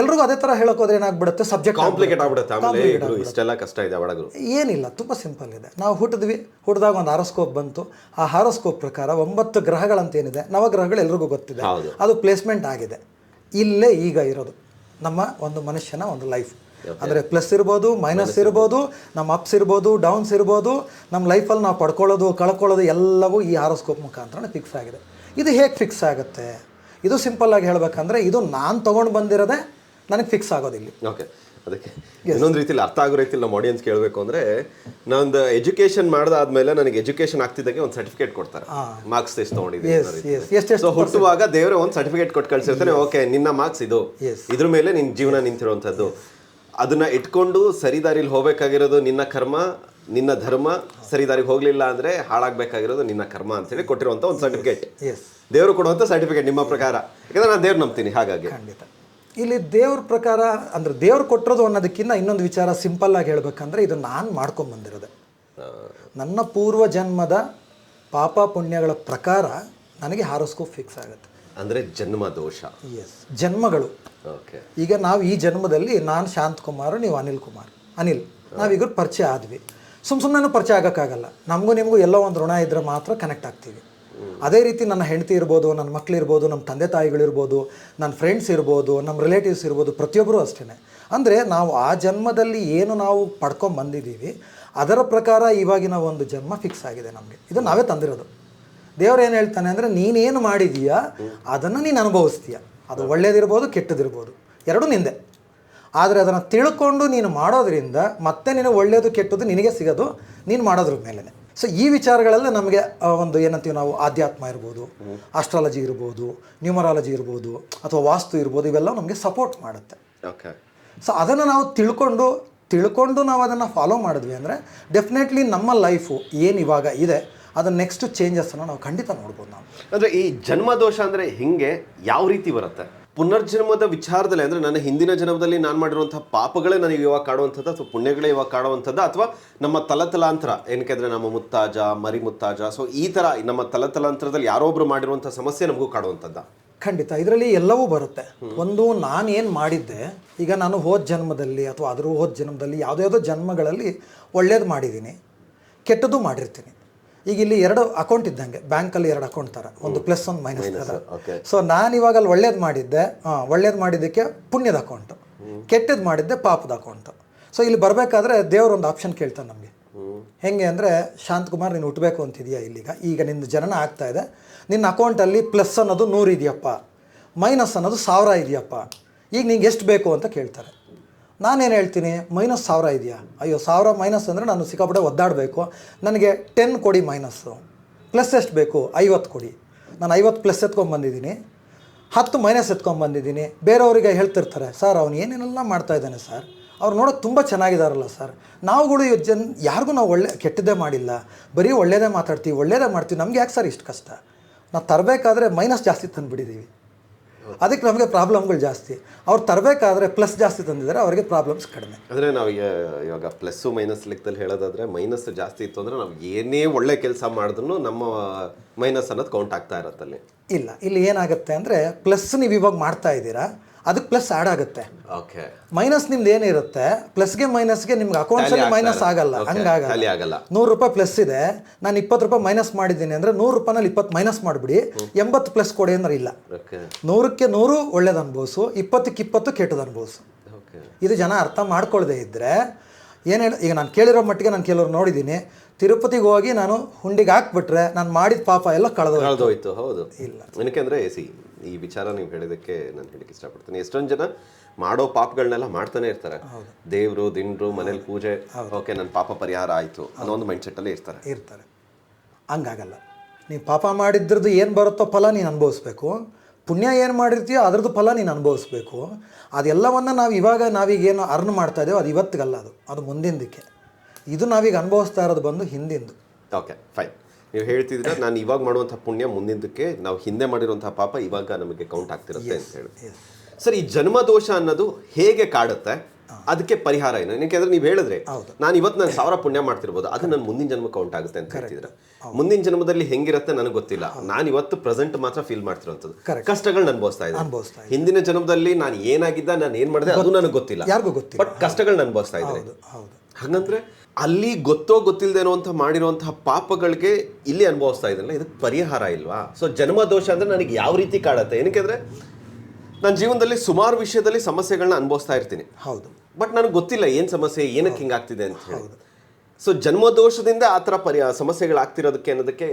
ಎಲ್ರಿಗೂ ಅದೇ ಥರ ಹೇಳೋಕೋದ್ರೆ ಏನಾಗ್ಬಿಡುತ್ತೆ? ಸಬ್ಜೆಕ್ಟ್ ಕಾಂಪ್ಲಿಕೇಟ್ ಆಗ್ಬಿಡುತ್ತೆ ಆಮೇಲೆ ಇಷ್ಟೆಲ್ಲ ಕಷ್ಟ ಇದೆ ಒಳಗು ಏನಿಲ್ಲ ತುಂಬ ಸಿಂಪಲ್ ಇದೆ. ನಾವು ಹುಟ್ಟಿದ್ವಿ ಹುಟ್ಟಿದಾಗ ಒಂದು ಹಾರೋಸ್ಕೋಪ್ ಬಂತು. ಆ ಹಾರೋಸ್ಕೋಪ್ ಪ್ರಕಾರ ಒಂಬತ್ತು ಗ್ರಹಗಳಂತೇನಿದೆ ನವಗ್ರಹಗಳು ಎಲ್ರಿಗೂ ಗೊತ್ತಿದೆ. ಅದು ಪ್ಲೇಸ್ಮೆಂಟ್ ಆಗಿದೆ. ಇಲ್ಲೇ ಈಗ ಇರೋದು ನಮ್ಮ ಒಂದು ಮನುಷ್ಯನ ಒಂದು ಲೈಫ್ ಅಂದರೆ ಪ್ಲಸ್ ಇರ್ಬೋದು ಮೈನಸ್ ಇರ್ಬೋದು. ನಮ್ಮ ಅಪ್ಸ್ ಇರ್ಬೋದು ಡೌನ್ಸ್ ಇರ್ಬೋದು ನಮ್ಮ ಲೈಫಲ್ಲಿ ನಾವು ಪಡ್ಕೊಳ್ಳೋದು ಕಳ್ಕೊಳ್ಳೋದು ಎಲ್ಲವೂ ಈ ಹಾರೋಸ್ಕೋಪ್ ಮುಖಾಂತರ ಫಿಕ್ಸ್ ಆಗಿದೆ. ಇದು ಹೇಗೆ ಫಿಕ್ಸ್ ಆಗುತ್ತೆ? ಇದು ಸಿಂಪಲ್ ಆಗಿ ಹೇಳ್ಬೇಕಂದ್ರೆ ಇದು ನಾನು ತಗೊಂಡು ಬಂದಿರೋದೇ ನನಗೆ ಫಿಕ್ಸ್ ಆಗೋದಿಲ್ಲ. ಓಕೆ ಅದಕ್ಕೆ ಇನ್ನೊಂದು ರೀತಿಲಿ ಅರ್ಥ ಆಗೋ ರೀತಿಯಲ್ಲಿ ನಮ್ಮ ಆಡಿಯನ್ಸ್ ಕೇಳಬೇಕು ಅಂದ್ರೆ ನಾನೊಂದು ಎಜುಕೇಶನ್ ಮಾಡ್ದಾದ್ಮೇಲೆ ನನಗೆ ಎಜುಕೇಶನ್ ಆಗ್ತಿದ್ದಾಗೆ ಒಂದು ಸರ್ಟಿಫಿಕೇಟ್ ಕೊಡ್ತಾರೆ. ಮಾರ್ಕ್ಸ್ ಎಷ್ಟು ತಗೊಂಡಿದ್ದೀನಿ ಸೊ ಹುಟ್ಟುವಾಗ ದೇವರೇ ಒಂದು ಸರ್ಟಿಫಿಕೇಟ್ ಕೊಟ್ಟು ಕಳಿಸಿರ್ತಾನೆ ಓಕೆ ನಿನ್ನ ಮಾರ್ಕ್ಸ್ ಇದು. ಇದ್ರ ಮೇಲೆ ನಿನ್ನ ಜೀವನ ನಿಂತಿರುವಂಥದ್ದು. ಅದನ್ನ ಇಟ್ಕೊಂಡು ಸರಿದಾರಿಲಿ ಹೋಗಬೇಕಾಗಿರೋದು ನಿನ್ನ ಕರ್ಮ ನಿನ್ನ ಧರ್ಮ ಸರಿದಾರಿಗೆ ಹೋಗ್ಲಿಲ್ಲ ಅಂದ್ರೆ ಹಾಳಾಗಬೇಕಾಗಿರೋದು ನಿನ್ನ ಕರ್ಮ ಅಂತ ಹೇಳಿ ಕೊಟ್ಟಿರುವಂತ ಒಂದು ಸರ್ಟಿಫಿಕೇಟ್ ಎಸ್ ದೇವರು ಕೊಡುವಂತ ಸರ್ಟಿಫಿಕೇಟ್ ನಿಮ್ಮ ಪ್ರಕಾರ. ಯಾಕಂದ್ರೆ ನಾನು ದೇವ್ರು ನಂಬ್ತೀನಿ ಹಾಗಾಗಿ. ಖಂಡಿತ. ಇಲ್ಲಿ ದೇವ್ರ ಪ್ರಕಾರ ಅಂದ್ರೆ ದೇವ್ರು ಕೊಟ್ಟಿರೋದು ಅನ್ನೋದಕ್ಕಿಂತ ಇನ್ನೊಂದು ವಿಚಾರ ಸಿಂಪಲ್ ಆಗಿ ಹೇಳ್ಬೇಕಂದ್ರೆ ಇದು ನಾನು ಮಾಡ್ಕೊಂಬಂದಿರೋದು ನನ್ನ ಪೂರ್ವ ಜನ್ಮದ ಪಾಪ ಪುಣ್ಯಗಳ ಪ್ರಕಾರ ನನಗೆ ಹಾರೋಸ್ಕೋಪ್ ಫಿಕ್ಸ್ ಆಗುತ್ತೆ. ಅಂದ್ರೆ ಜನ್ಮ ದೋಷ. ಎಸ್ ಜನ್ಮಗಳು. ಓಕೆ ಈಗ ನಾವು ಈ ಜನ್ಮದಲ್ಲಿ ನಾನು ಶಾಂತ್ ಕುಮಾರ್ ನೀವು ಅನಿಲ್ ಕುಮಾರ್. ಅನಿಲ್ ನಾವೀಗ ಪರಿಚಯ ಆದ್ವಿ. ಸುಮ್ಮ ಸುಮ್ಮನೆ ಪರಿಚಯ ಆಗೋಕ್ಕಾಗಲ್ಲ. ನಮಗೂ ನಿಮಗೂ ಎಲ್ಲೋ ಒಂದು ಋಣ ಇದ್ದರೆ ಮಾತ್ರ ಕನೆಕ್ಟ್ ಆಗ್ತೀವಿ. ಅದೇ ರೀತಿ ನನ್ನ ಹೆಂಡತಿ ಇರ್ಬೋದು, ನನ್ನ ಮಕ್ಳು ಇರ್ಬೋದು, ನಮ್ಮ ತಂದೆ ತಾಯಿಗಳಿರ್ಬೋದು ನನ್ನ ಫ್ರೆಂಡ್ಸ್ ಇರ್ಬೋದು, ನಮ್ಮ ರಿಲೇಟಿವ್ಸ್ ಇರ್ಬೋದು ಪ್ರತಿಯೊಬ್ಬರು ಅಷ್ಟೇ ಅಂದರೆ ನಾವು ಆ ಜನ್ಮದಲ್ಲಿ ಏನು ನಾವು ಪಡ್ಕೊಂಡು ಬಂದಿದ್ದೀವಿ, ಅದರ ಪ್ರಕಾರ ಇವಾಗಿನ ಒಂದು ಜನ್ಮ ಫಿಕ್ಸ್ ಆಗಿದೆ ನಮಗೆ. ಇದು ನಾವೇ ತಂದಿರೋದು. ದೇವ್ರು ಏನು ಹೇಳ್ತಾನೆ ಅಂದರೆ, ನೀನೇನು ಮಾಡಿದೀಯಾ, ಅದನ್ನು ನೀನು ಅನುಭವಿಸ್ತೀಯ. ಅದು ಒಳ್ಳೇದಿರ್ಬೋದು, ಕೆಟ್ಟದಿರ್ಬೋದು. ಎರಡೂ ನಿಂದೆ. ಆದರೆ ಅದನ್ನು ತಿಳ್ಕೊಂಡು ನೀನು ಮಾಡೋದ್ರಿಂದ ಮತ್ತೆ ನೀನು ಒಳ್ಳೆಯದು ಕೆಟ್ಟದ್ದು ನಿನಗೆ ಸಿಗೋದು ನೀನು ಮಾಡೋದ್ರ ಮೇಲೆ ಸೊ ಈ ವಿಚಾರಗಳೆಲ್ಲ ನಮಗೆ ಒಂದು ಏನಂತೀವಿ ನಾವು ಆಧ್ಯಾತ್ಮ ಇರ್ಬೋದು ಆಸ್ಟ್ರಾಲಜಿ ಇರ್ಬೋದು ನ್ಯೂಮರಾಲಜಿ ಇರ್ಬೋದು ಅಥವಾ ವಾಸ್ತು ಇರ್ಬೋದು ಇವೆಲ್ಲ ನಮಗೆ ಸಪೋರ್ಟ್ ಮಾಡುತ್ತೆ. ಓಕೆ ಸೊ ಅದನ್ನು ನಾವು ತಿಳ್ಕೊಂಡು ತಿಳ್ಕೊಂಡು ನಾವು ಅದನ್ನು ಫಾಲೋ ಮಾಡಿದ್ವಿ ಅಂದರೆ ಡೆಫಿನೆಟ್ಲಿ ನಮ್ಮ ಲೈಫು ಏನು ಇವಾಗ ಇದೆ ಅದನ್ನ ನೆಕ್ಸ್ಟ್ ಚೇಂಜಸ್ಸನ್ನು ನಾವು ಖಂಡಿತ ನೋಡ್ಬೋದು ನಾವು. ಅಂದರೆ ಈ ಜನ್ಮದೋಷ ಅಂದರೆ ಹಿಂಗೆ ಯಾವ ರೀತಿ ಬರುತ್ತೆ? ಪುನರ್ಜನ್ಮದ ವಿಚಾರದಲ್ಲಿ ಅಂದ್ರೆ ನನ್ನ ಹಿಂದಿನ ಜನ್ಮದಲ್ಲಿ ನಾನು ಮಾಡಿರುವಂಥ ಪಾಪಗಳೇ ನನಗೆ ಇವಾಗ ಕಾಡುವಂಥದ್ದು ಅಥವಾ ಪುಣ್ಯಗಳೇ ಇವಾಗ ಕಾಡುವಂಥದ್ದು ಅಥವಾ ನಮ್ಮ ತಲತಲಾಂತರ ಏನಕ್ಕೆ ನಮ್ಮ ಮುತ್ತಾಜ ಮರಿ ಮುತ್ತಾಜ ಸೊ ಈ ತರ ನಮ್ಮ ತಲತಲಾಂತರದಲ್ಲಿ ಯಾರೊಬ್ಬರು ಒಬ್ರು ಮಾಡಿರುವಂತಹ ಸಮಸ್ಯೆ ನಮಗೂ ಕಾಡುವಂಥದ್ದ. ಖಂಡಿತ. ಇದರಲ್ಲಿ ಎಲ್ಲವೂ ಬರುತ್ತೆ. ಒಂದು ನಾನು ಏನು ಮಾಡಿದ್ದೆ ಈಗ ನಾನು ಹೋದ ಜನ್ಮದಲ್ಲಿ ಅಥವಾ ಅದರೂ ಹೋದ ಜನ್ಮದಲ್ಲಿ ಯಾವುದ್ಯಾವುದೋ ಯಾವುದೋ ಜನ್ಮಗಳಲ್ಲಿ ಒಳ್ಳೇದು ಮಾಡಿದ್ದೀನಿ ಕೆಟ್ಟದ್ದು ಮಾಡಿರ್ತೀನಿ. ಈಗ ಇಲ್ಲಿ ಎರಡು ಅಕೌಂಟ್ ಇದ್ದಂಗೆ ಬ್ಯಾಂಕಲ್ಲಿ ಎರಡು ಅಕೌಂಟ್ ಥರ ಒಂದು ಪ್ಲಸ್ ಒಂದು ಮೈನಸ್ ಥರ ಸೊ ನಾನು ಇವಾಗ ಅಲ್ಲಿ ಒಳ್ಳೇದು ಮಾಡಿದ್ದೆ ಹಾಂ ಒಳ್ಳೇದು ಮಾಡಿದ್ದಕ್ಕೆ ಪುಣ್ಯದ ಅಕೌಂಟು ಕೆಟ್ಟದ್ದು ಮಾಡಿದ್ದೆ ಪಾಪದ ಅಕೌಂಟು ಸೊ ಇಲ್ಲಿ ಬರಬೇಕಾದ್ರೆ ದೇವ್ರ ಒಂದು ಆಪ್ಷನ್ ಕೇಳ್ತಾನೆ ನಮಗೆ. ಹೆಂಗೆ ಅಂದರೆ ಶಾಂತಕುಮಾರ್ ನೀನು ಹುಟ್ಟಬೇಕು ಅಂತಿದೆಯಾ ಇಲ್ಲಿಗ? ಈಗ ನಿನ್ನ ಜನನ ಆಗ್ತಾ ಇದೆ. ನಿನ್ನ ಅಕೌಂಟಲ್ಲಿ ಪ್ಲಸ್ ಅನ್ನೋದು ನೂರು ಇದೆಯಪ್ಪ. ಮೈನಸ್ ಅನ್ನೋದು ಸಾವಿರ ಇದೆಯಪ್ಪ. ಈಗ ನಿಂಗೆ ಎಷ್ಟು ಬೇಕು ಅಂತ ಕೇಳ್ತಾರೆ. ನಾನೇನು ಹೇಳ್ತೀನಿ ಮೈನಸ್ ಸಾವಿರ ಇದೆಯಾ? ಅಯ್ಯೋ, ಸಾವಿರ ಮೈನಸ್ ಅಂದರೆ ನಾನು ಸಿಕ್ಕಾಪಟ್ಟೆ ಒದ್ದಾಡಬೇಕು. ನನಗೆ ಟೆನ್ ಕೊಡಿ ಮೈನಸ್ಸು ಪ್ಲಸ್ ಎಷ್ಟು ಬೇಕು? ಐವತ್ತು ಕೊಡಿ. ನಾನು ಐವತ್ತು ಪ್ಲಸ್ ಎತ್ಕೊಂಡ್ಬಂದಿದ್ದೀನಿ ಹತ್ತು ಮೈನಸ್ ಎತ್ಕೊಂಡ್ಬಂದಿದ್ದೀನಿ ಬೇರೆಯವರಿಗೆ ಹೇಳ್ತಿರ್ತಾರೆ ಸರ್ ಅವನು ಏನೇನೆಲ್ಲ ಮಾಡ್ತಾ ಇದ್ದಾನೆ ಸರ್ ಅವ್ರು ನೋಡೋಕೆ ತುಂಬ ಚೆನ್ನಾಗಿದಾರಲ್ಲ ಸರ್ ನಾವುಗಳು ಜನ್, ಯಾರಿಗೂ ನಾವು ಒಳ್ಳೆ, ಕೆಟ್ಟದ್ದೇ ಮಾಡಿಲ್ಲ. ಬರೀ ಒಳ್ಳೆಯದೇ ಮಾತಾಡ್ತೀವಿ ಒಳ್ಳೆಯದೇ ಮಾಡ್ತೀವಿ. ನಮ್ಗೆ ಯಾಕೆ ಸರ್ ಇಷ್ಟು ಕಷ್ಟ? ನಾವು ತರಬೇಕಾದ್ರೆ ಮೈನಸ್ ಜಾಸ್ತಿ ತಂದುಬಿಟ್ಟಿದ್ದೀವಿ ಅದಕ್ಕೆ ನಮಗೆ ಪ್ರಾಬ್ಲಮ್ಗಳು ಜಾಸ್ತಿ. ಅವ್ರು ತರಬೇಕಾದ್ರೆ ಪ್ಲಸ್ ಜಾಸ್ತಿ ತಂದಿದ್ದಾರೆ ಅವರಿಗೆ ಪ್ರಾಬ್ಲಮ್ಸ್ ಕಡಿಮೆ. ಅಂದರೆ ನಾವು ಈಗ- ಇವಾಗ ಪ್ಲಸ್ಸು ಮೈನಸ್ ಲೆಕ್ಕದಲ್ಲಿ ಹೇಳೋದಾದ್ರೆ ಮೈನಸ್ ಜಾಸ್ತಿ ಇತ್ತು ಅಂದರೆ ನಾವು ಏನೇ ಒಳ್ಳೆ ಕೆಲಸ ಮಾಡಿದ್ರು ನಮ್ಮ ಮೈನಸ್ ಅನ್ನೋದು ಕೌಂಟ್ ಆಗ್ತಾ ಇರತ್ತಲ್ಲಿ ಇಲ್ಲ ಇಲ್ಲಿ ಏನಾಗುತ್ತೆ ಅಂದರೆ ಪ್ಲಸ್ ನೀವು ಇವಾಗ ಮಾಡ್ತಾ ಇದ್ದೀರಾ ಅದಕ್ಕೆ ಪ್ಲಸ್ ಆ್ಯಡ್ ಆಗುತ್ತೆ. ಓಕೆ ಮೈನಸ್ ನಿಮ್ದು ಏನಿರುತ್ತೆ ಪ್ಲಸ್ಗೆ ಮೈನಸ್ಗೆ ನಿಮ್ಗೆ ಅಕೌಂಟ್ಸಲ್ಲಿ ಮೈನಸ್. ಆಗಲ್ಲ. ಹಂಗಾಗಲ್ಲ. ಆಗಲ್ಲ. ನೂರು ರೂಪಾಯಿ ಪ್ಲಸ್ ಇದೆ. ನಾನು ಇಪ್ಪತ್ತು ರೂಪಾಯಿ ಮೈನಸ್ ಮಾಡಿದ್ದೀನಿ ಅಂದರೆ ನೂರು ರೂಪಾಯಿನಲ್ಲಿ ಇಪ್ಪತ್ತು ಮೈನಸ್ ಮಾಡಿಬಿಡಿ. ಎಂಬತ್ತು ಪ್ಲಸ್ ಕೊಡಿ ಅಂದ್ರೆ ಇಲ್ಲ. ನೂರಕ್ಕೆ ನೂರು ಒಳ್ಳೇದು ಅನ್ಭವಿಸು ಇಪ್ಪತ್ತಕ್ಕೆ ಇಪ್ಪತ್ತು ಕೆಟ್ಟದ್ದು ಅನ್ಭವಿಸು ಓಕೆ ಇದು ಜನ ಅರ್ಥ ಮಾಡ್ಕೊಳ್ಳದೆ ಇದ್ದರೆ ಏನು ಹೇಳಿ ಈಗ ನಾನು ಕೇಳಿರೋ ಮಟ್ಟಿಗೆ ನಾನು ಕೆಲವ್ರು ನೋಡಿದ್ದೀನಿ ತಿರುಪತಿಗೆ ಹೋಗಿ ನಾನು ಹುಂಡಿಗೆ ಹಾಕ್ಬಿಟ್ರೆ ನಾನು ಮಾಡಿದ ಪಾಪ ಎಲ್ಲ ಕಳೆದು ಕಳೆದೋಯ್ತು. ಹೌದು. ಇಲ್ಲ. A C. ಈ ವಿಚಾರ ನೀವು ಹೇಳಿದಕ್ಕೆ ನಾನು ಹೇಳಕ್ಕೆ ಇಷ್ಟಪಡ್ತೀನಿ. ಎಷ್ಟೊಂದು ಜನ ಮಾಡೋ ಪಾಪಗಳನ್ನೆಲ್ಲ ಮಾಡ್ತಾನೆ ಇರ್ತಾರೆ. ದೇವ್ರು ದಿಂಡ್ರು ಮನೇಲಿ ಪೂಜೆ ಓಕೆ ನನ್ನ ಪಾಪ ಪರಿಹಾರ ಆಯಿತು ಅನ್ನೋ ಒಂದು ಮೈಂಡ್ ಸೆಟ್ ಅಲ್ಲಿ ಇರ್ತಾರೆ. ಇರ್ತಾರೆ. ಹಂಗಾಗಲ್ಲ. ನೀವು ಪಾಪ ಮಾಡಿದ್ರದ್ದು ಏನು ಬರುತ್ತೋ ಫಲ ನೀನು ಅನುಭವಿಸ್ಬೇಕು. ಪುಣ್ಯ ಏನು ಮಾಡಿರ್ತೀಯೋ ಅದ್ರದ್ದು ಫಲ ನೀನು ಅನುಭವಿಸ್ಬೇಕು. ಅದೆಲ್ಲವನ್ನು ನಾವು ಇವಾಗ ನಾವೀಗೇನು ಅರ್ನ್ ಮಾಡ್ತಾ ಇದ್ದೇವೆ ಅದು ಇವತ್ತಿಗಲ್ಲ ಅದು. ಅದು ಮುಂದಿಂದಕ್ಕೆ. ಇದು ನಾವೀಗ ಅನುಭವಿಸ್ತಾ ಇರೋದು ಬಂದು ಹಿಂದಿಂದು. Okay fine. ನೀವು ಹೇಳ್ತಿದ್ರೆ ನಾನು ಇವಾಗ ಮಾಡುವಂಥ ಪುಣ್ಯ ಮುಂದಿನದಕ್ಕೆ ನಾವು ಹಿಂದೆ ಮಾಡಿರುವಂತಹ ಪಾಪ ಇವಾಗ ನಮಗೆ ಕೌಂಟ್ ಆಗ್ತಿರುತ್ತೆ ಅಂತ ಹೇಳಿ ಸರ್ ಈ ಜನ್ಮ ದೋಷ ಅನ್ನೋದು ಹೇಗೆ ಕಾಡುತ್ತೆ? ಅದಕ್ಕೆ ಪರಿಹಾರ ಏನು? ಯಾಕೆಂದ್ರೆ ನೀವು ಹೇಳಿದ್ರೆ ನಾನು ಇವತ್ತು ನಾನು ಸಾವಿರ ಪುಣ್ಯ ಮಾಡ್ತಿರ್ಬೋದು ಅದು ನನ್ನ ಮುಂದಿನ ಜನ್ಮ ಕೌಂಟ್ ಆಗುತ್ತೆ ಅಂತ ಹೇಳ್ತಿದ್ರೆ ಮುಂದಿನ ಜನ್ಮದಲ್ಲಿ ಹೆಂಗಿರುತ್ತೆ ನನಗೆ ಗೊತ್ತಿಲ್ಲ. ನಾನು ಇವತ್ತು ಪ್ರೆಸೆಂಟ್ ಮಾತ್ರ ಫೀಲ್ ಮಾಡ್ತಿರೋಂಥದ್ದು ಕಷ್ಟಗಳನ್ನ ಅನುಭವಿಸ್ತಾ ಇದ್ದೆ ಹಿಂದಿನ ಜನ್ಮದಲ್ಲಿ ನಾನು ಏನಾಗಿದ್ದ ನಾನು ಏನ್ ಮಾಡಿದೆ ಅದು ನನಗೆ ಗೊತ್ತಿಲ್ಲ. ಯಾರಿಗೂ ಗೊತ್ತಿಲ್ಲ. ಬಟ್ ಕಷ್ಟಗಳನ್ನ ಅನುಭವಿಸ್ತಾ ಇದ್ದೀನಿ. ಹೌದು. ಹಾಗಂದ್ರೆ ಅಲ್ಲಿ ಗೊತ್ತೋ ಗೊತ್ತಿಲ್ಲದೇನೋ ಅಂತ ಮಾಡಿರುವಂತಹ ಪಾಪಗಳಿಗೆ ಇಲ್ಲಿ ಅನುಭವಿಸ್ತಾ ಇದ್ದಲ್ಲ ಇದಕ್ಕೆ ಪರಿಹಾರ ಇಲ್ವಾ? ಸೊ ಜನ್ಮ ದೋಷ ಅಂದ್ರೆ ನನಗೆ ಯಾವ ರೀತಿ ಕಾಡತ್ತೆ? ಏನಕ್ಕೆಂದ್ರೆ ನನ್ನ ಜೀವನದಲ್ಲಿ ಸುಮಾರು ವಿಷಯದಲ್ಲಿ ಸಮಸ್ಯೆಗಳನ್ನ ಅನುಭವಿಸ್ತಾ ಇರ್ತೀನಿ. ಹೌದು. ಬಟ್ ನನಗೆ ಗೊತ್ತಿಲ್ಲ ಏನು ಸಮಸ್ಯೆ ಏನಕ್ಕೆ ಹಿಂಗಾಗ್ತಿದೆ ಅಂತ ಹೇಳಿ. ಸೊ ಜನ್ಮದೋಷದಿಂದ ಆ ಥರ ಪರಿ ಸಮಸ್ಯೆಗಳಾಗ್ತಿರೋದಕ್ಕೆ ಅನ್ನೋದಕ್ಕೆ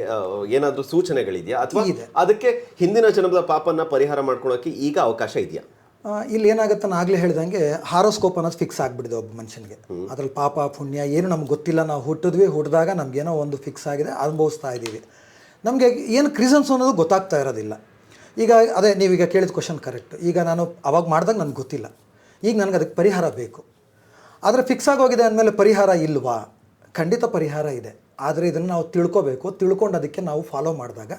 ಏನಾದರೂ ಸೂಚನೆಗಳಿದೆಯಾ? ಅಥವಾ ಅದಕ್ಕೆ ಹಿಂದಿನ ಜನ್ಮದ ಪಾಪನ್ನ ಪರಿಹಾರ ಮಾಡ್ಕೊಳಕ್ಕೆ ಈಗ ಅವಕಾಶ ಇದೆಯಾ? ಇಲ್ಲಿ ಏನಾಗುತ್ತೆ ನಾನು ಆಗಲೇ ಹೇಳ್ದಂಗೆ ಹಾರೋಸ್ಕೋಪ್ ಅನ್ನೋದು ಫಿಕ್ಸ್ ಆಗಿಬಿಡಿದೆ ಒಬ್ಬ ಮನುಷ್ಯನಿಗೆ. ಅದ್ರಲ್ಲಿ ಪಾಪ, ಪುಣ್ಯ, ಏನು ನಮ್ಗೆ ಗೊತ್ತಿಲ್ಲ, ನಾವು ಹುಟ್ಟಿದ್ವಿ ಹುಟ್ಟಿದಾಗ ನಮಗೇನೋ ಒಂದು ಫಿಕ್ಸ್ ಆಗಿದೆ, ಅನುಭವಿಸ್ತಾ ಇದ್ದೀವಿ. ನಮಗೆ ಏನು ಕ್ರೀಸನ್ಸ್ ಅನ್ನೋದು ಗೊತ್ತಾಗ್ತಾ ಇರೋದಿಲ್ಲ. ಈಗ ಅದೇ ನೀವೀಗ ಕೇಳಿದ ಕ್ವಶನ್ ಕರೆಕ್ಟ್ ಈಗ ನಾನು ಅವಾಗ ಮಾಡಿದಾಗ ನನಗೆ ಗೊತ್ತಿಲ್ಲ. ಈಗ ನನಗೆ ಅದಕ್ಕೆ ಪರಿಹಾರ ಬೇಕು. ಆದರೆ ಫಿಕ್ಸ್ ಆಗೋಗಿದೆ ಅಂದಮೇಲೆ ಪರಿಹಾರ ಇಲ್ವಾ? ಖಂಡಿತ ಪರಿಹಾರ ಇದೆ. ಆದರೆ ಇದನ್ನು ನಾವು ತಿಳ್ಕೋಬೇಕು. ತಿಳ್ಕೊಂಡು ಅದಕ್ಕೆ ನಾವು ಫಾಲೋ ಮಾಡಿದಾಗ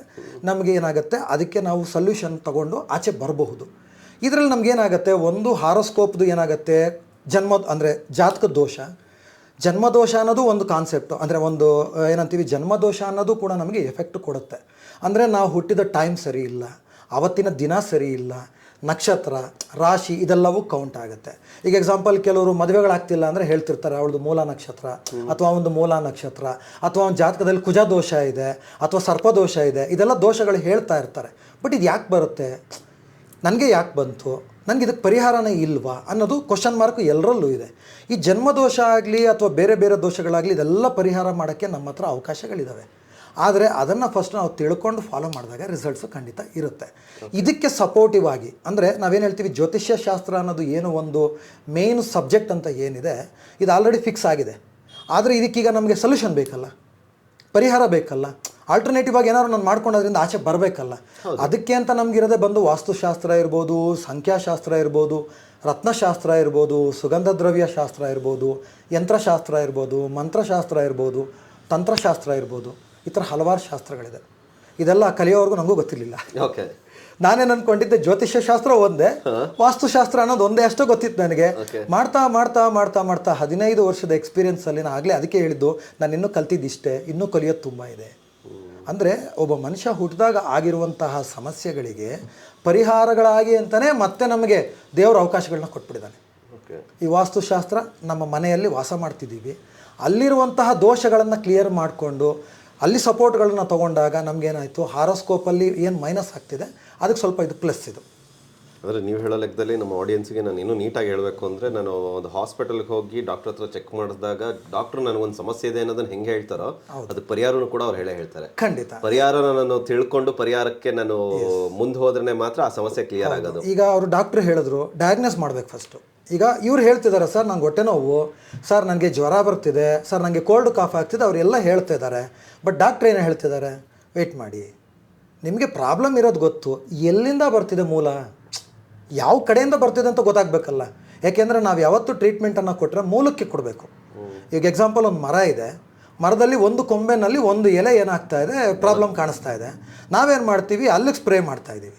ನಮಗೆ ಏನಾಗುತ್ತೆ? ಅದಕ್ಕೆ ನಾವು ಸೊಲ್ಯೂಷನ್ ತಗೊಂಡು ಆಚೆ ಬರಬಹುದು. ಇದರಲ್ಲಿ ನಮಗೇನಾಗುತ್ತೆ? ಒಂದು ಹಾರೋಸ್ಕೋಪ್ದು ಏನಾಗುತ್ತೆ? ಜನ್ಮ ಅಂದರೆ ಜಾತಕ ದೋಷ. ಜನ್ಮದೋಷ ಅನ್ನೋದು ಒಂದು ಕಾನ್ಸೆಪ್ಟು ಅಂದರೆ ಒಂದು ಏನಂತೀವಿ? ಜನ್ಮದೋಷ ಅನ್ನೋದು ಕೂಡ ನಮಗೆ ಎಫೆಕ್ಟ್ ಕೊಡುತ್ತೆ. ಅಂದರೆ ನಾವು ಹುಟ್ಟಿದ ಟೈಮ್ ಸರಿ ಇಲ್ಲ. ಅವತ್ತಿನ ದಿನ ಸರಿ ಇಲ್ಲ. ನಕ್ಷತ್ರ, ರಾಶಿ ಇದೆಲ್ಲವೂ ಕೌಂಟ್ ಆಗುತ್ತೆ. ಈಗ ಎಕ್ಸಾಂಪಲ್ ಕೆಲವರು ಮದುವೆಗಳಾಗ್ತಿಲ್ಲ ಅಂದರೆ ಹೇಳ್ತಿರ್ತಾರೆ, ಅವಳದು ಮೂಲ ನಕ್ಷತ್ರ ಅಥವಾ ಒಂದು ಮೂಲ ನಕ್ಷತ್ರ ಅಥವಾ ಒಂದು ಜಾತಕದಲ್ಲಿ ಕುಜ ದೋಷ ಇದೆ ಅಥವಾ ಸರ್ಪದೋಷ ಇದೆ. ಇದೆಲ್ಲ ದೋಷಗಳು ಹೇಳ್ತಾ ಇರ್ತಾರೆ. ಬಟ್ ಇದು ಯಾಕೆ ಬರುತ್ತೆ? ನನಗೆ ಯಾಕೆ ಬಂತು? ನನಗೆ ಇದಕ್ಕೆ ಪರಿಹಾರನೇ ಇಲ್ವಾ? ಅನ್ನೋದು ಕ್ವಶನ್ ಮಾರ್ಕ್ ಎಲ್ಲರಲ್ಲೂ ಇದೆ. ಈ ಜನ್ಮದೋಷ ಆಗಲಿ ಅಥವಾ ಬೇರೆ ಬೇರೆ ದೋಷಗಳಾಗಲಿ ಇದೆಲ್ಲ ಪರಿಹಾರ ಮಾಡೋಕ್ಕೆ ನಮ್ಮ ಹತ್ರ ಅವಕಾಶಗಳಿದ್ದಾವೆ ಆದರೆ ಅದನ್ನು ಫಸ್ಟ್ ನಾವು ತಿಳ್ಕೊಂಡು ಫಾಲೋ ಮಾಡಿದಾಗ ರಿಸಲ್ಟ್ಸು ಖಂಡಿತ ಇರುತ್ತೆ. ಇದಕ್ಕೆ ಸಪೋರ್ಟಿವ್ ಆಗಿ, ಅಂದರೆ ನಾವೇನು ಹೇಳ್ತೀವಿ, ಜ್ಯೋತಿಷ್ಯ ಶಾಸ್ತ್ರ ಅನ್ನೋದು ಏನು ಒಂದು ಮೇನ್ ಸಬ್ಜೆಕ್ಟ್ ಅಂತ ಏನಿದೆ, ಇದು ಆಲ್ರೆಡಿ ಫಿಕ್ಸ್ ಆಗಿದೆ. ಆದರೆ ಇದಕ್ಕೀಗ ನಮಗೆ ಸೊಲ್ಯೂಷನ್ ಬೇಕಲ್ಲ? ಪರಿಹಾರ ಬೇಕಲ್ಲ? ಆಲ್ಟರ್ನೇಟಿವ್ ಆಗಿ ಏನಾದ್ರು ನಾನು ಮಾಡ್ಕೊಂಡೋದ್ರಿಂದ ಆಚೆ ಬರಬೇಕಲ್ಲ. ಅದಕ್ಕೆ ಅಂತ ನಮಗಿರೋದೇ ಬಂದು ವಾಸ್ತುಶಾಸ್ತ್ರ ಇರ್ಬೋದು ಸಂಖ್ಯಾಶಾಸ್ತ್ರ ಇರ್ಬೋದು ರತ್ನಶಾಸ್ತ್ರ ಇರ್ಬೋದು ಸುಗಂಧ ದ್ರವ್ಯ ಶಾಸ್ತ್ರ ಇರ್ಬೋದು ಯಂತ್ರಶಾಸ್ತ್ರ ಇರ್ಬೋದು ಮಂತ್ರಶಾಸ್ತ್ರ ಇರ್ಬೋದು ತಂತ್ರಶಾಸ್ತ್ರ ಇರ್ಬೋದು. ಈ ಥರ ಹಲವಾರು ಶಾಸ್ತ್ರಗಳಿದೆ. ಇದೆಲ್ಲ ಕಲಿಯೋವರೆಗೂ ನನಗೂ ಗೊತ್ತಿರಲಿಲ್ಲ. ಓಕೆ. ನಾನೇನು ಅನ್ಕೊಂಡಿದ್ದೆ ಜ್ಯೋತಿಷ್ಯ ಶಾಸ್ತ್ರ ಒಂದೇ ವಾಸ್ತುಶಾಸ್ತ್ರ ಅನ್ನೋದು ಒಂದೇ ಅಷ್ಟೇ ಗೊತ್ತಿತ್ತು ನನಗೆ. ಮಾಡ್ತಾ ಮಾಡ್ತಾ ಮಾಡ್ತಾ ಮಾಡ್ತಾ ಹದಿನೈದು ವರ್ಷದ ಎಕ್ಸ್ಪೀರಿಯನ್ಸ್ ಅಲ್ಲಿ ನಾನು ಆಗಲೇ ಅದಕ್ಕೆ ಹೇಳಿದ್ದು ನಾನು ಇನ್ನೂ ಕಲ್ತಿದ್ದಿಷ್ಟೇ ಇನ್ನೂ ಕಲಿಯೋದು ತುಂಬ ಇದೆ. ಅಂದರೆ ಒಬ್ಬ ಮನುಷ್ಯ ಹುಟ್ಟಿದಾಗ ಆಗಿರುವಂತಹ ಸಮಸ್ಯೆಗಳಿಗೆ ಪರಿಹಾರಗಳಾಗಿ ಅಂತಲೇ ಮತ್ತೆ ನಮಗೆ ದೇವರ ಅವಕಾಶಗಳನ್ನ ಕೊಟ್ಬಿಟ್ಟಿದ್ದಾನೆ. ಓಕೆ. ಈ ವಾಸ್ತುಶಾಸ್ತ್ರ ನಮ್ಮ ಮನೆಯಲ್ಲಿ ವಾಸ ಮಾಡ್ತಿದ್ದೀವಿ. ಅಲ್ಲಿರುವಂತಹ ದೋಷಗಳನ್ನು ಕ್ಲಿಯರ್ ಮಾಡಿಕೊಂಡು ಅಲ್ಲಿ ಸಪೋರ್ಟ್ಗಳನ್ನ ತೊಗೊಂಡಾಗ ನಮಗೇನಾಯಿತು ಹಾರೋಸ್ಕೋಪಲ್ಲಿ ಏನು ಮೈನಸ್ ಆಗ್ತಿದೆ ಅದಕ್ಕೆ ಸ್ವಲ್ಪ ಇದು ಪ್ಲಸ್ ಇದು. ಅಂದರೆ ನೀವು ಹೇಳೋ ಲೆಕ್ಕದಲ್ಲಿ ನಮ್ಮ ಆಡಿಯನ್ಸ್ಗೆ ನಾನು ಇನ್ನೂ ನೀಟಾಗಿ ಹೇಳಬೇಕು ಅಂದರೆ ನಾನು ಒಂದು ಹಾಸ್ಪಿಟಲ್ಗೆ ಹೋಗಿ ಡಾಕ್ಟರ್ ಹತ್ರ ಚೆಕ್ ಮಾಡಿದಾಗ ಡಾಕ್ಟರ್ ನನಗೊಂದು ಸಮಸ್ಯೆ ಇದೆ ಅನ್ನೋದನ್ನ ಹೆಂಗೆ ಹೇಳ್ತಾರೋ ಅದು ಪರಿಹಾರನೂ ಕೂಡ ಅವ್ರು ಹೇಳೇ ಹೇಳ್ತಾರೆ. ಖಂಡಿತ. ಪರಿಹಾರ ನಾನು ತಿಳ್ಕೊಂಡು ಪರಿಹಾರಕ್ಕೆ ನಾನು ಮುಂದೆ ಹೋದ್ರೆ ಮಾತ್ರ ಆ ಸಮಸ್ಯೆ ಕ್ಲಿಯರ್ ಆಗೋದು. ಈಗ ಅವರು ಡಾಕ್ಟರ್ ಹೇಳಿದ್ರು ಡಯಾಗ್ನೋಸ್ ಮಾಡ್ಬೇಕು ಫಸ್ಟು ಈಗ ಇವ್ರು ಹೇಳ್ತಿದ್ದಾರೆ ಸರ್ ನಂಗೆ ಹೊಟ್ಟೆ ನೋವು ಸರ್ ನನಗೆ ಜ್ವರ ಬರ್ತಿದೆ ಸರ್ ನನಗೆ ಕೋಲ್ಡ್ ಕಾಫ್ ಆಗ್ತಿದೆ ಅವರೆಲ್ಲ ಹೇಳ್ತಾ ಇದ್ದಾರೆ ಬಟ್ ಡಾಕ್ಟ್ರ್ ಏನು ಹೇಳ್ತಿದ್ದಾರೆ ವೆಯ್ಟ್ ಮಾಡಿ. ನಿಮಗೆ ಪ್ರಾಬ್ಲಮ್ ಇರೋದು ಗೊತ್ತು. ಎಲ್ಲಿಂದ ಬರ್ತಿದೆ ಮೂಲ? ಯಾವ ಕಡೆಯಿಂದ ಬರ್ತಿದೆ ಅಂತ ಗೊತ್ತಾಗಬೇಕಲ್ಲ. ಯಾಕೆಂದರೆ ನಾವು ಯಾವತ್ತೂ ಟ್ರೀಟ್ಮೆಂಟನ್ನು ಕೊಟ್ಟರೆ ಮೂಲಕ್ಕೆ ಕೊಡಬೇಕು. ಈಗ ಎಕ್ಸಾಂಪಲ್ ಒಂದು ಮರ ಇದೆ. ಮರದಲ್ಲಿ ಒಂದು ಕೊಂಬೆನಲ್ಲಿ ಒಂದು ಎಲೆ ಏನಾಗ್ತಾ ಇದೆ ಪ್ರಾಬ್ಲಮ್ ಕಾಣಿಸ್ತಾ ಇದೆ. ನಾವೇನು ಮಾಡ್ತೀವಿ, ಅಲ್ಲಿಗೆ ಸ್ಪ್ರೇ ಮಾಡ್ತಾ ಇದ್ದೀವಿ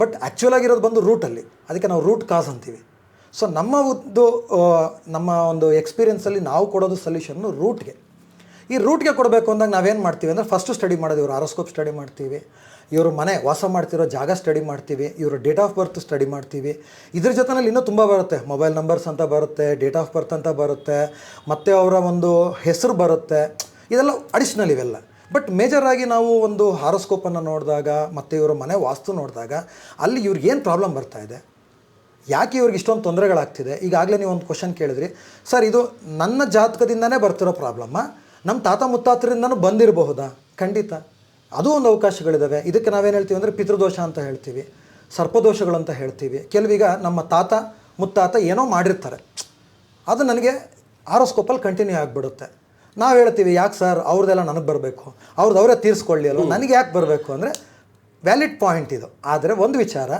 ಬಟ್ ಆ್ಯಕ್ಚುಲ್ ಆಗಿರೋದು ಬಂದು ರೂಟಲ್ಲಿ ಅದಕ್ಕೆ ನಾವು ರೂಟ್ ಕಾಸ್ ಅಂತೀವಿ. ಸೊ ನಮ್ಮ ಒಂದು ನಮ್ಮ ಒಂದು ಎಕ್ಸ್ಪೀರಿಯನ್ಸಲ್ಲಿ ನಾವು ಕೊಡೋದು ಸೊಲ್ಯೂಷನ್ನು ರೂಟ್ಗೆ ಈ ರೂಟ್ಗೆ ಕೊಡಬೇಕು ಅಂದಾಗ ನಾವೇನು ಮಾಡ್ತೀವಿ ಅಂದರೆ ಫಸ್ಟು ಸ್ಟಡಿ ಮಾಡೋದು, ಇವರು ಆರೋಸ್ಕೋಪ್ ಸ್ಟಡಿ ಮಾಡ್ತೀವಿ. ಇವರು ಮನೆ ವಾಸ ಮಾಡ್ತಿರೋ ಜಾಗ ಸ್ಟಡಿ ಮಾಡ್ತೀವಿ, ಇವರು ಡೇಟ್ ಆಫ್ ಬರ್ತ್ ಸ್ಟಡಿ ಮಾಡ್ತೀವಿ. ಇದ್ರ ಜೊತೆನಲ್ಲಿ ಇನ್ನೂ ತುಂಬ ಬರುತ್ತೆ. ಮೊಬೈಲ್ ನಂಬರ್ಸ್ ಅಂತ ಬರುತ್ತೆ ಡೇಟ್ ಆಫ್ ಬರ್ತ್ ಅಂತ ಬರುತ್ತೆ, ಮತ್ತು ಅವರ ಒಂದು ಹೆಸರು ಬರುತ್ತೆ. ಇದೆಲ್ಲ ಅಡಿಷ್ನಲ್ ಇವೆಲ್ಲ. ಬಟ್ ಮೇಜರಾಗಿ ನಾವು ಒಂದು ಹಾರೋಸ್ಕೋಪನ್ನು ನೋಡಿದಾಗ, ಮತ್ತು ಇವರ ಮನೆ ವಾಸ್ತು ನೋಡಿದಾಗ, ಅಲ್ಲಿ ಇವ್ರಿಗೆ ಏನು ಪ್ರಾಬ್ಲಮ್ ಬರ್ತಾ ಇದೆ? ಯಾಕೆ ಇವ್ರಿಗೆ ಇಷ್ಟೊಂದು ತೊಂದರೆಗಳಾಗ್ತಿದೆ? ಈಗಾಗಲೇ ನೀವು ಒಂದು ಕ್ವಶನ್ ಕೇಳಿದ್ರಿ. ಸರ್ ಇದು ನನ್ನ ಜಾತಕದಿಂದನೇ ಬರ್ತಿರೋ ಪ್ರಾಬ್ಲಮ್ಮ ನಮ್ಮ ತಾತ ಮುತ್ತಾತರಿಂದನೂ ಬಂದಿರಬಹುದಾ? ಖಂಡಿತ. ಅದು ಒಂದು ಅವಕಾಶಗಳಿದ್ದಾವೆ ಇದಕ್ಕೆ ನಾವೇನು ಹೇಳ್ತೀವಿ ಅಂದರೆ ಪಿತೃದೋಷ ಅಂತ ಹೇಳ್ತೀವಿ. ಸರ್ಪದೋಷಗಳು ಅಂತ ಹೇಳ್ತೀವಿ. ಕೆಲವೀಗ ನಮ್ಮ ತಾತ ಮುತ್ತಾತ ಏನೋ ಮಾಡಿರ್ತಾರೆ. ಅದು ನನಗೆ ಆರೋಸ್ಕೋಪಲ್ಲಿ ಕಂಟಿನ್ಯೂ ಆಗಿಬಿಡುತ್ತೆ. ನಾವು ಹೇಳ್ತೀವಿ ಯಾಕೆ ಸರ್? ಅವ್ರದ್ದೆಲ್ಲ ನನಗೆ ಬರಬೇಕು. ಅವ್ರದ್ದು ಅವರೇ ತೀರಿಸ್ಕೊಳ್ಳಿ ಅಲ್ವ ನನಗೆ ಯಾಕೆ ಬರಬೇಕು? ಅಂದರೆ ವ್ಯಾಲಿಡ್ ಪಾಯಿಂಟ್ ಇದು. ಆದರೆ ಒಂದು ವಿಚಾರ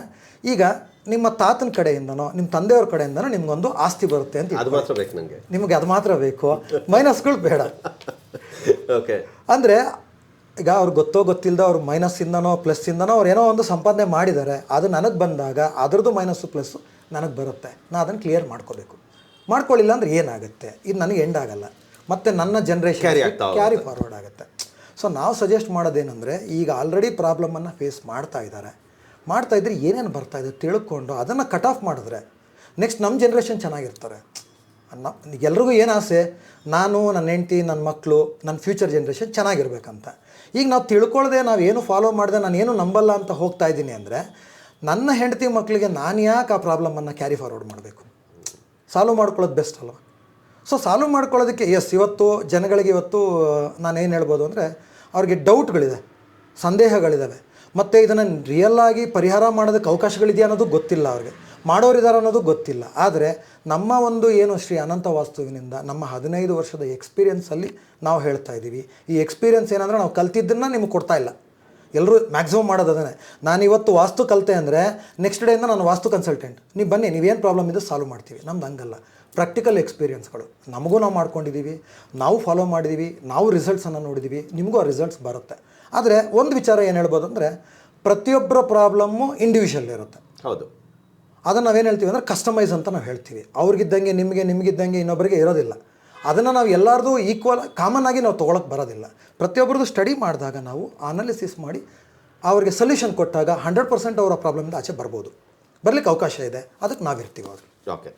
ಈಗ ನಿಮ್ಮ ತಾತನ ಕಡೆಯಿಂದನೋ ನಿಮ್ಮ ತಂದೆಯವ್ರ ಕಡೆಯಿಂದನೋ ನಿಮ್ಗೊಂದು ಆಸ್ತಿ ಬರುತ್ತೆ ಅಂತ ಅದು ಮಾತ್ರ ಬೇಕು ನನಗೆ ನಿಮಗೆ ಅದು ಮಾತ್ರ ಬೇಕು. ಮೈನಸ್ಗಳು ಬೇಡ. ಓಕೆ ಅಂದರೆ ಈಗ ಅವ್ರಿಗೆ ಗೊತ್ತೋ ಗೊತ್ತಿಲ್ಲದ ಅವ್ರು ಮೈನಸ್ಸಿಂದನೋ ಪ್ಲಸ್ಸಿಂದನೋ ಅವ್ರು ಏನೋ ಒಂದು ಸಂಪಾದನೆ ಮಾಡಿದ್ದಾರೆ ಅದು ನನಗೆ ಬಂದಾಗ ಅದರದ್ದು ಮೈನಸ್ಸು ಪ್ಲಸ್ಸು ನನಗೆ ಬರುತ್ತೆ. ನಾನು ಅದನ್ನು ಕ್ಲಿಯರ್ ಮಾಡ್ಕೋಬೇಕು. ಮಾಡ್ಕೊಳ್ಳಿಲ್ಲ ಅಂದರೆ ಏನಾಗುತ್ತೆ? ಇದು ನನಗೆ ಎಂಡ್ ಆಗಲ್ಲ. ಮತ್ತು ನನ್ನ ಜನ್ರೇಷನ್ ಕ್ಯಾರಿ ಫಾರ್ವರ್ಡ್ ಆಗುತ್ತೆ. ಸೊ ನಾವು ಸಜೆಸ್ಟ್ ಮಾಡೋದೇನೆಂದರೆ ಈಗ ಆಲ್ರೆಡಿ ಪ್ರಾಬ್ಲಮನ್ನು ಫೇಸ್ ಮಾಡ್ತಾ ಇದ್ದಾರೆ. ಮಾಡ್ತಾ ಇದ್ರೆ ಏನೇನು ಬರ್ತಾ ಇದೆ ತಿಳ್ಕೊಂಡು ಅದನ್ನು ಕಟ್ ಆಫ್ ಮಾಡಿದ್ರೆ ನೆಕ್ಸ್ಟ್ ನಮ್ಮ ಜನ್ರೇಷನ್ ಚೆನ್ನಾಗಿರ್ತಾರೆ. ನ ಎಲ್ರಿಗೂ ಏನು ಆಸೆ? ನಾನು ನನ್ನ ಹೆಂಡತಿ ನನ್ನ ಮಕ್ಕಳು ನನ್ನ ಫ್ಯೂಚರ್ ಜನ್ರೇಷನ್ ಚೆನ್ನಾಗಿರ್ಬೇಕಂತ. ಈಗ ನಾವು ತಿಳ್ಕೊಳ್ಳದೆ ನಾವು ಏನು ಫಾಲೋ ಮಾಡಿದೆ, ನಾನು ಏನು ನಂಬಲ್ಲ ಅಂತ ಹೋಗ್ತಾ ಇದ್ದೀನಿ ಅಂದರೆ, ನನ್ನ ಹೆಂಡತಿ ಮಕ್ಕಳಿಗೆ ನಾನು ಯಾಕೆ ಆ ಪ್ರಾಬ್ಲಮನ್ನು ಕ್ಯಾರಿ ಫಾರ್ವರ್ಡ್ ಮಾಡಬೇಕು? ಸಾಲ್ವ್ ಮಾಡ್ಕೊಳ್ಳೋದು ಬೆಸ್ಟ್ ಅಲ್ವಾ? ಸೊ ಸಾಲ್ವ್ ಮಾಡ್ಕೊಳ್ಳೋದಕ್ಕೆ ಎಸ್ ಇವತ್ತು ಜನಗಳಿಗೆ ಇವತ್ತು ನಾನು ಏನು ಹೇಳ್ಬೋದು ಅಂದರೆ, ಅವ್ರಿಗೆ ಡೌಟ್ಗಳಿದೆ ಸಂದೇಹಗಳಿದ್ದಾವೆ ಮತ್ತು ಇದನ್ನು ರಿಯಲ್ ಆಗಿ ಪರಿಹಾರ ಮಾಡೋದಕ್ಕೆ ಅವಕಾಶಗಳಿದೆಯಾ ಅನ್ನೋದು ಗೊತ್ತಿಲ್ಲ ಅವ್ರಿಗೆ. ಮಾಡೋರಿದ್ದಾರೆ ಅನ್ನೋದು ಗೊತ್ತಿಲ್ಲ. ಆದರೆ ನಮ್ಮ ಒಂದು ಏನು ಶ್ರೀ ಅನಂತ ವಾಸ್ತುವಿನಿಂದ ನಮ್ಮ ಹದಿನೈದು ವರ್ಷದ ಎಕ್ಸ್ಪೀರಿಯನ್ಸಲ್ಲಿ ನಾವು ಹೇಳ್ತಾ ಇದ್ದೀವಿ ಈ ಎಕ್ಸ್ಪೀರಿಯನ್ಸ್ ಏನಂದರೆ ನಾವು ಕಲ್ತಿದ್ದನ್ನು ನಿಮ್ಗೆ ಕೊಡ್ತಾ ಇಲ್ಲ. ಎಲ್ಲರೂ ಮ್ಯಾಕ್ಸಿಮಮ್ ಮಾಡೋದು ಅದನ್ನೇ ನಾನು ಇವತ್ತು ವಾಸ್ತು ಕಲಿತೆ ಅಂದರೆ ನೆಕ್ಸ್ಟ್ ಡೇಯಿಂದ ನಾನು ವಾಸ್ತು ಕನ್ಸಲ್ಟೆಂಟ್ ನೀವು ಬನ್ನಿ ನೀವೇನು ಪ್ರಾಬ್ಲಮ್ ಇದೆ ಸಾಲ್ವ್ ಮಾಡ್ತೀವಿ. ನಮ್ದು ಹಂಗಲ್ಲ. ಪ್ರಾಕ್ಟಿಕಲ್ ಎಕ್ಸ್ಪೀರಿಯನ್ಸ್ಗಳು ನಮಗೂ ನಾವು ಮಾಡ್ಕೊಂಡಿದ್ದೀವಿ ನಾವು ಫಾಲೋ ಮಾಡಿದ್ದೀವಿ ನಾವು ರಿಸಲ್ಟ್ಸನ್ನು ನೋಡಿದ್ದೀವಿ ನಿಮಗೂ ಆ ರಿಸಲ್ಟ್ಸ್ ಬರುತ್ತೆ. ಆದರೆ ಒಂದು ವಿಚಾರ ಏನು ಹೇಳ್ಬೋದು ಅಂದರೆ ಪ್ರತಿಯೊಬ್ಬರ ಪ್ರಾಬ್ಲಮ್ಮು ಇಂಡಿವಿಜುವಲ್ ಇರುತ್ತೆ. ಹೌದು. ಅದನ್ನು ನಾವೇನು ಹೇಳ್ತೀವಿ ಅಂದರೆ ಕಸ್ಟಮೈಸ್ ಅಂತ ನಾವು ಹೇಳ್ತೀವಿ. ಅವ್ರಿಗಿದ್ದಂಗೆ ನಿಮಗೆ, ನಿಮಗಿದ್ದಂಗೆ ಇನ್ನೊಬ್ಬರಿಗೆ ಇರೋದಿಲ್ಲ. ಅದನ್ನು ನಾವು ಎಲ್ಲರದು ಈಕ್ವಲ್ ಕಾಮನ್ ಆಗಿ ನಾವು ತೊಗೊಳಕ್ಕೆ ಬರೋದಿಲ್ಲ. ಪ್ರತಿಯೊಬ್ಬರದ್ದು ಸ್ಟಡಿ ಮಾಡಿದಾಗ ನಾವು ಅನಾಲಿಸಿಸ್ ಮಾಡಿ ಅವರಿಗೆ ಸೊಲ್ಯೂಷನ್ ಕೊಟ್ಟಾಗ ಹಂಡ್ರೆಡ್ ಪರ್ಸೆಂಟ್ ಅವರ ಪ್ರಾಬ್ಲಮಿಂದ ಆಚೆ ಬರ್ಬೋದು. ಬರಲಿಕ್ಕೆ ಅವಕಾಶ ಇದೆ. ಅದಕ್ಕೆ ನಾವಿರ್ತೀವಿ ಅವ್ರು. ಓಕೆ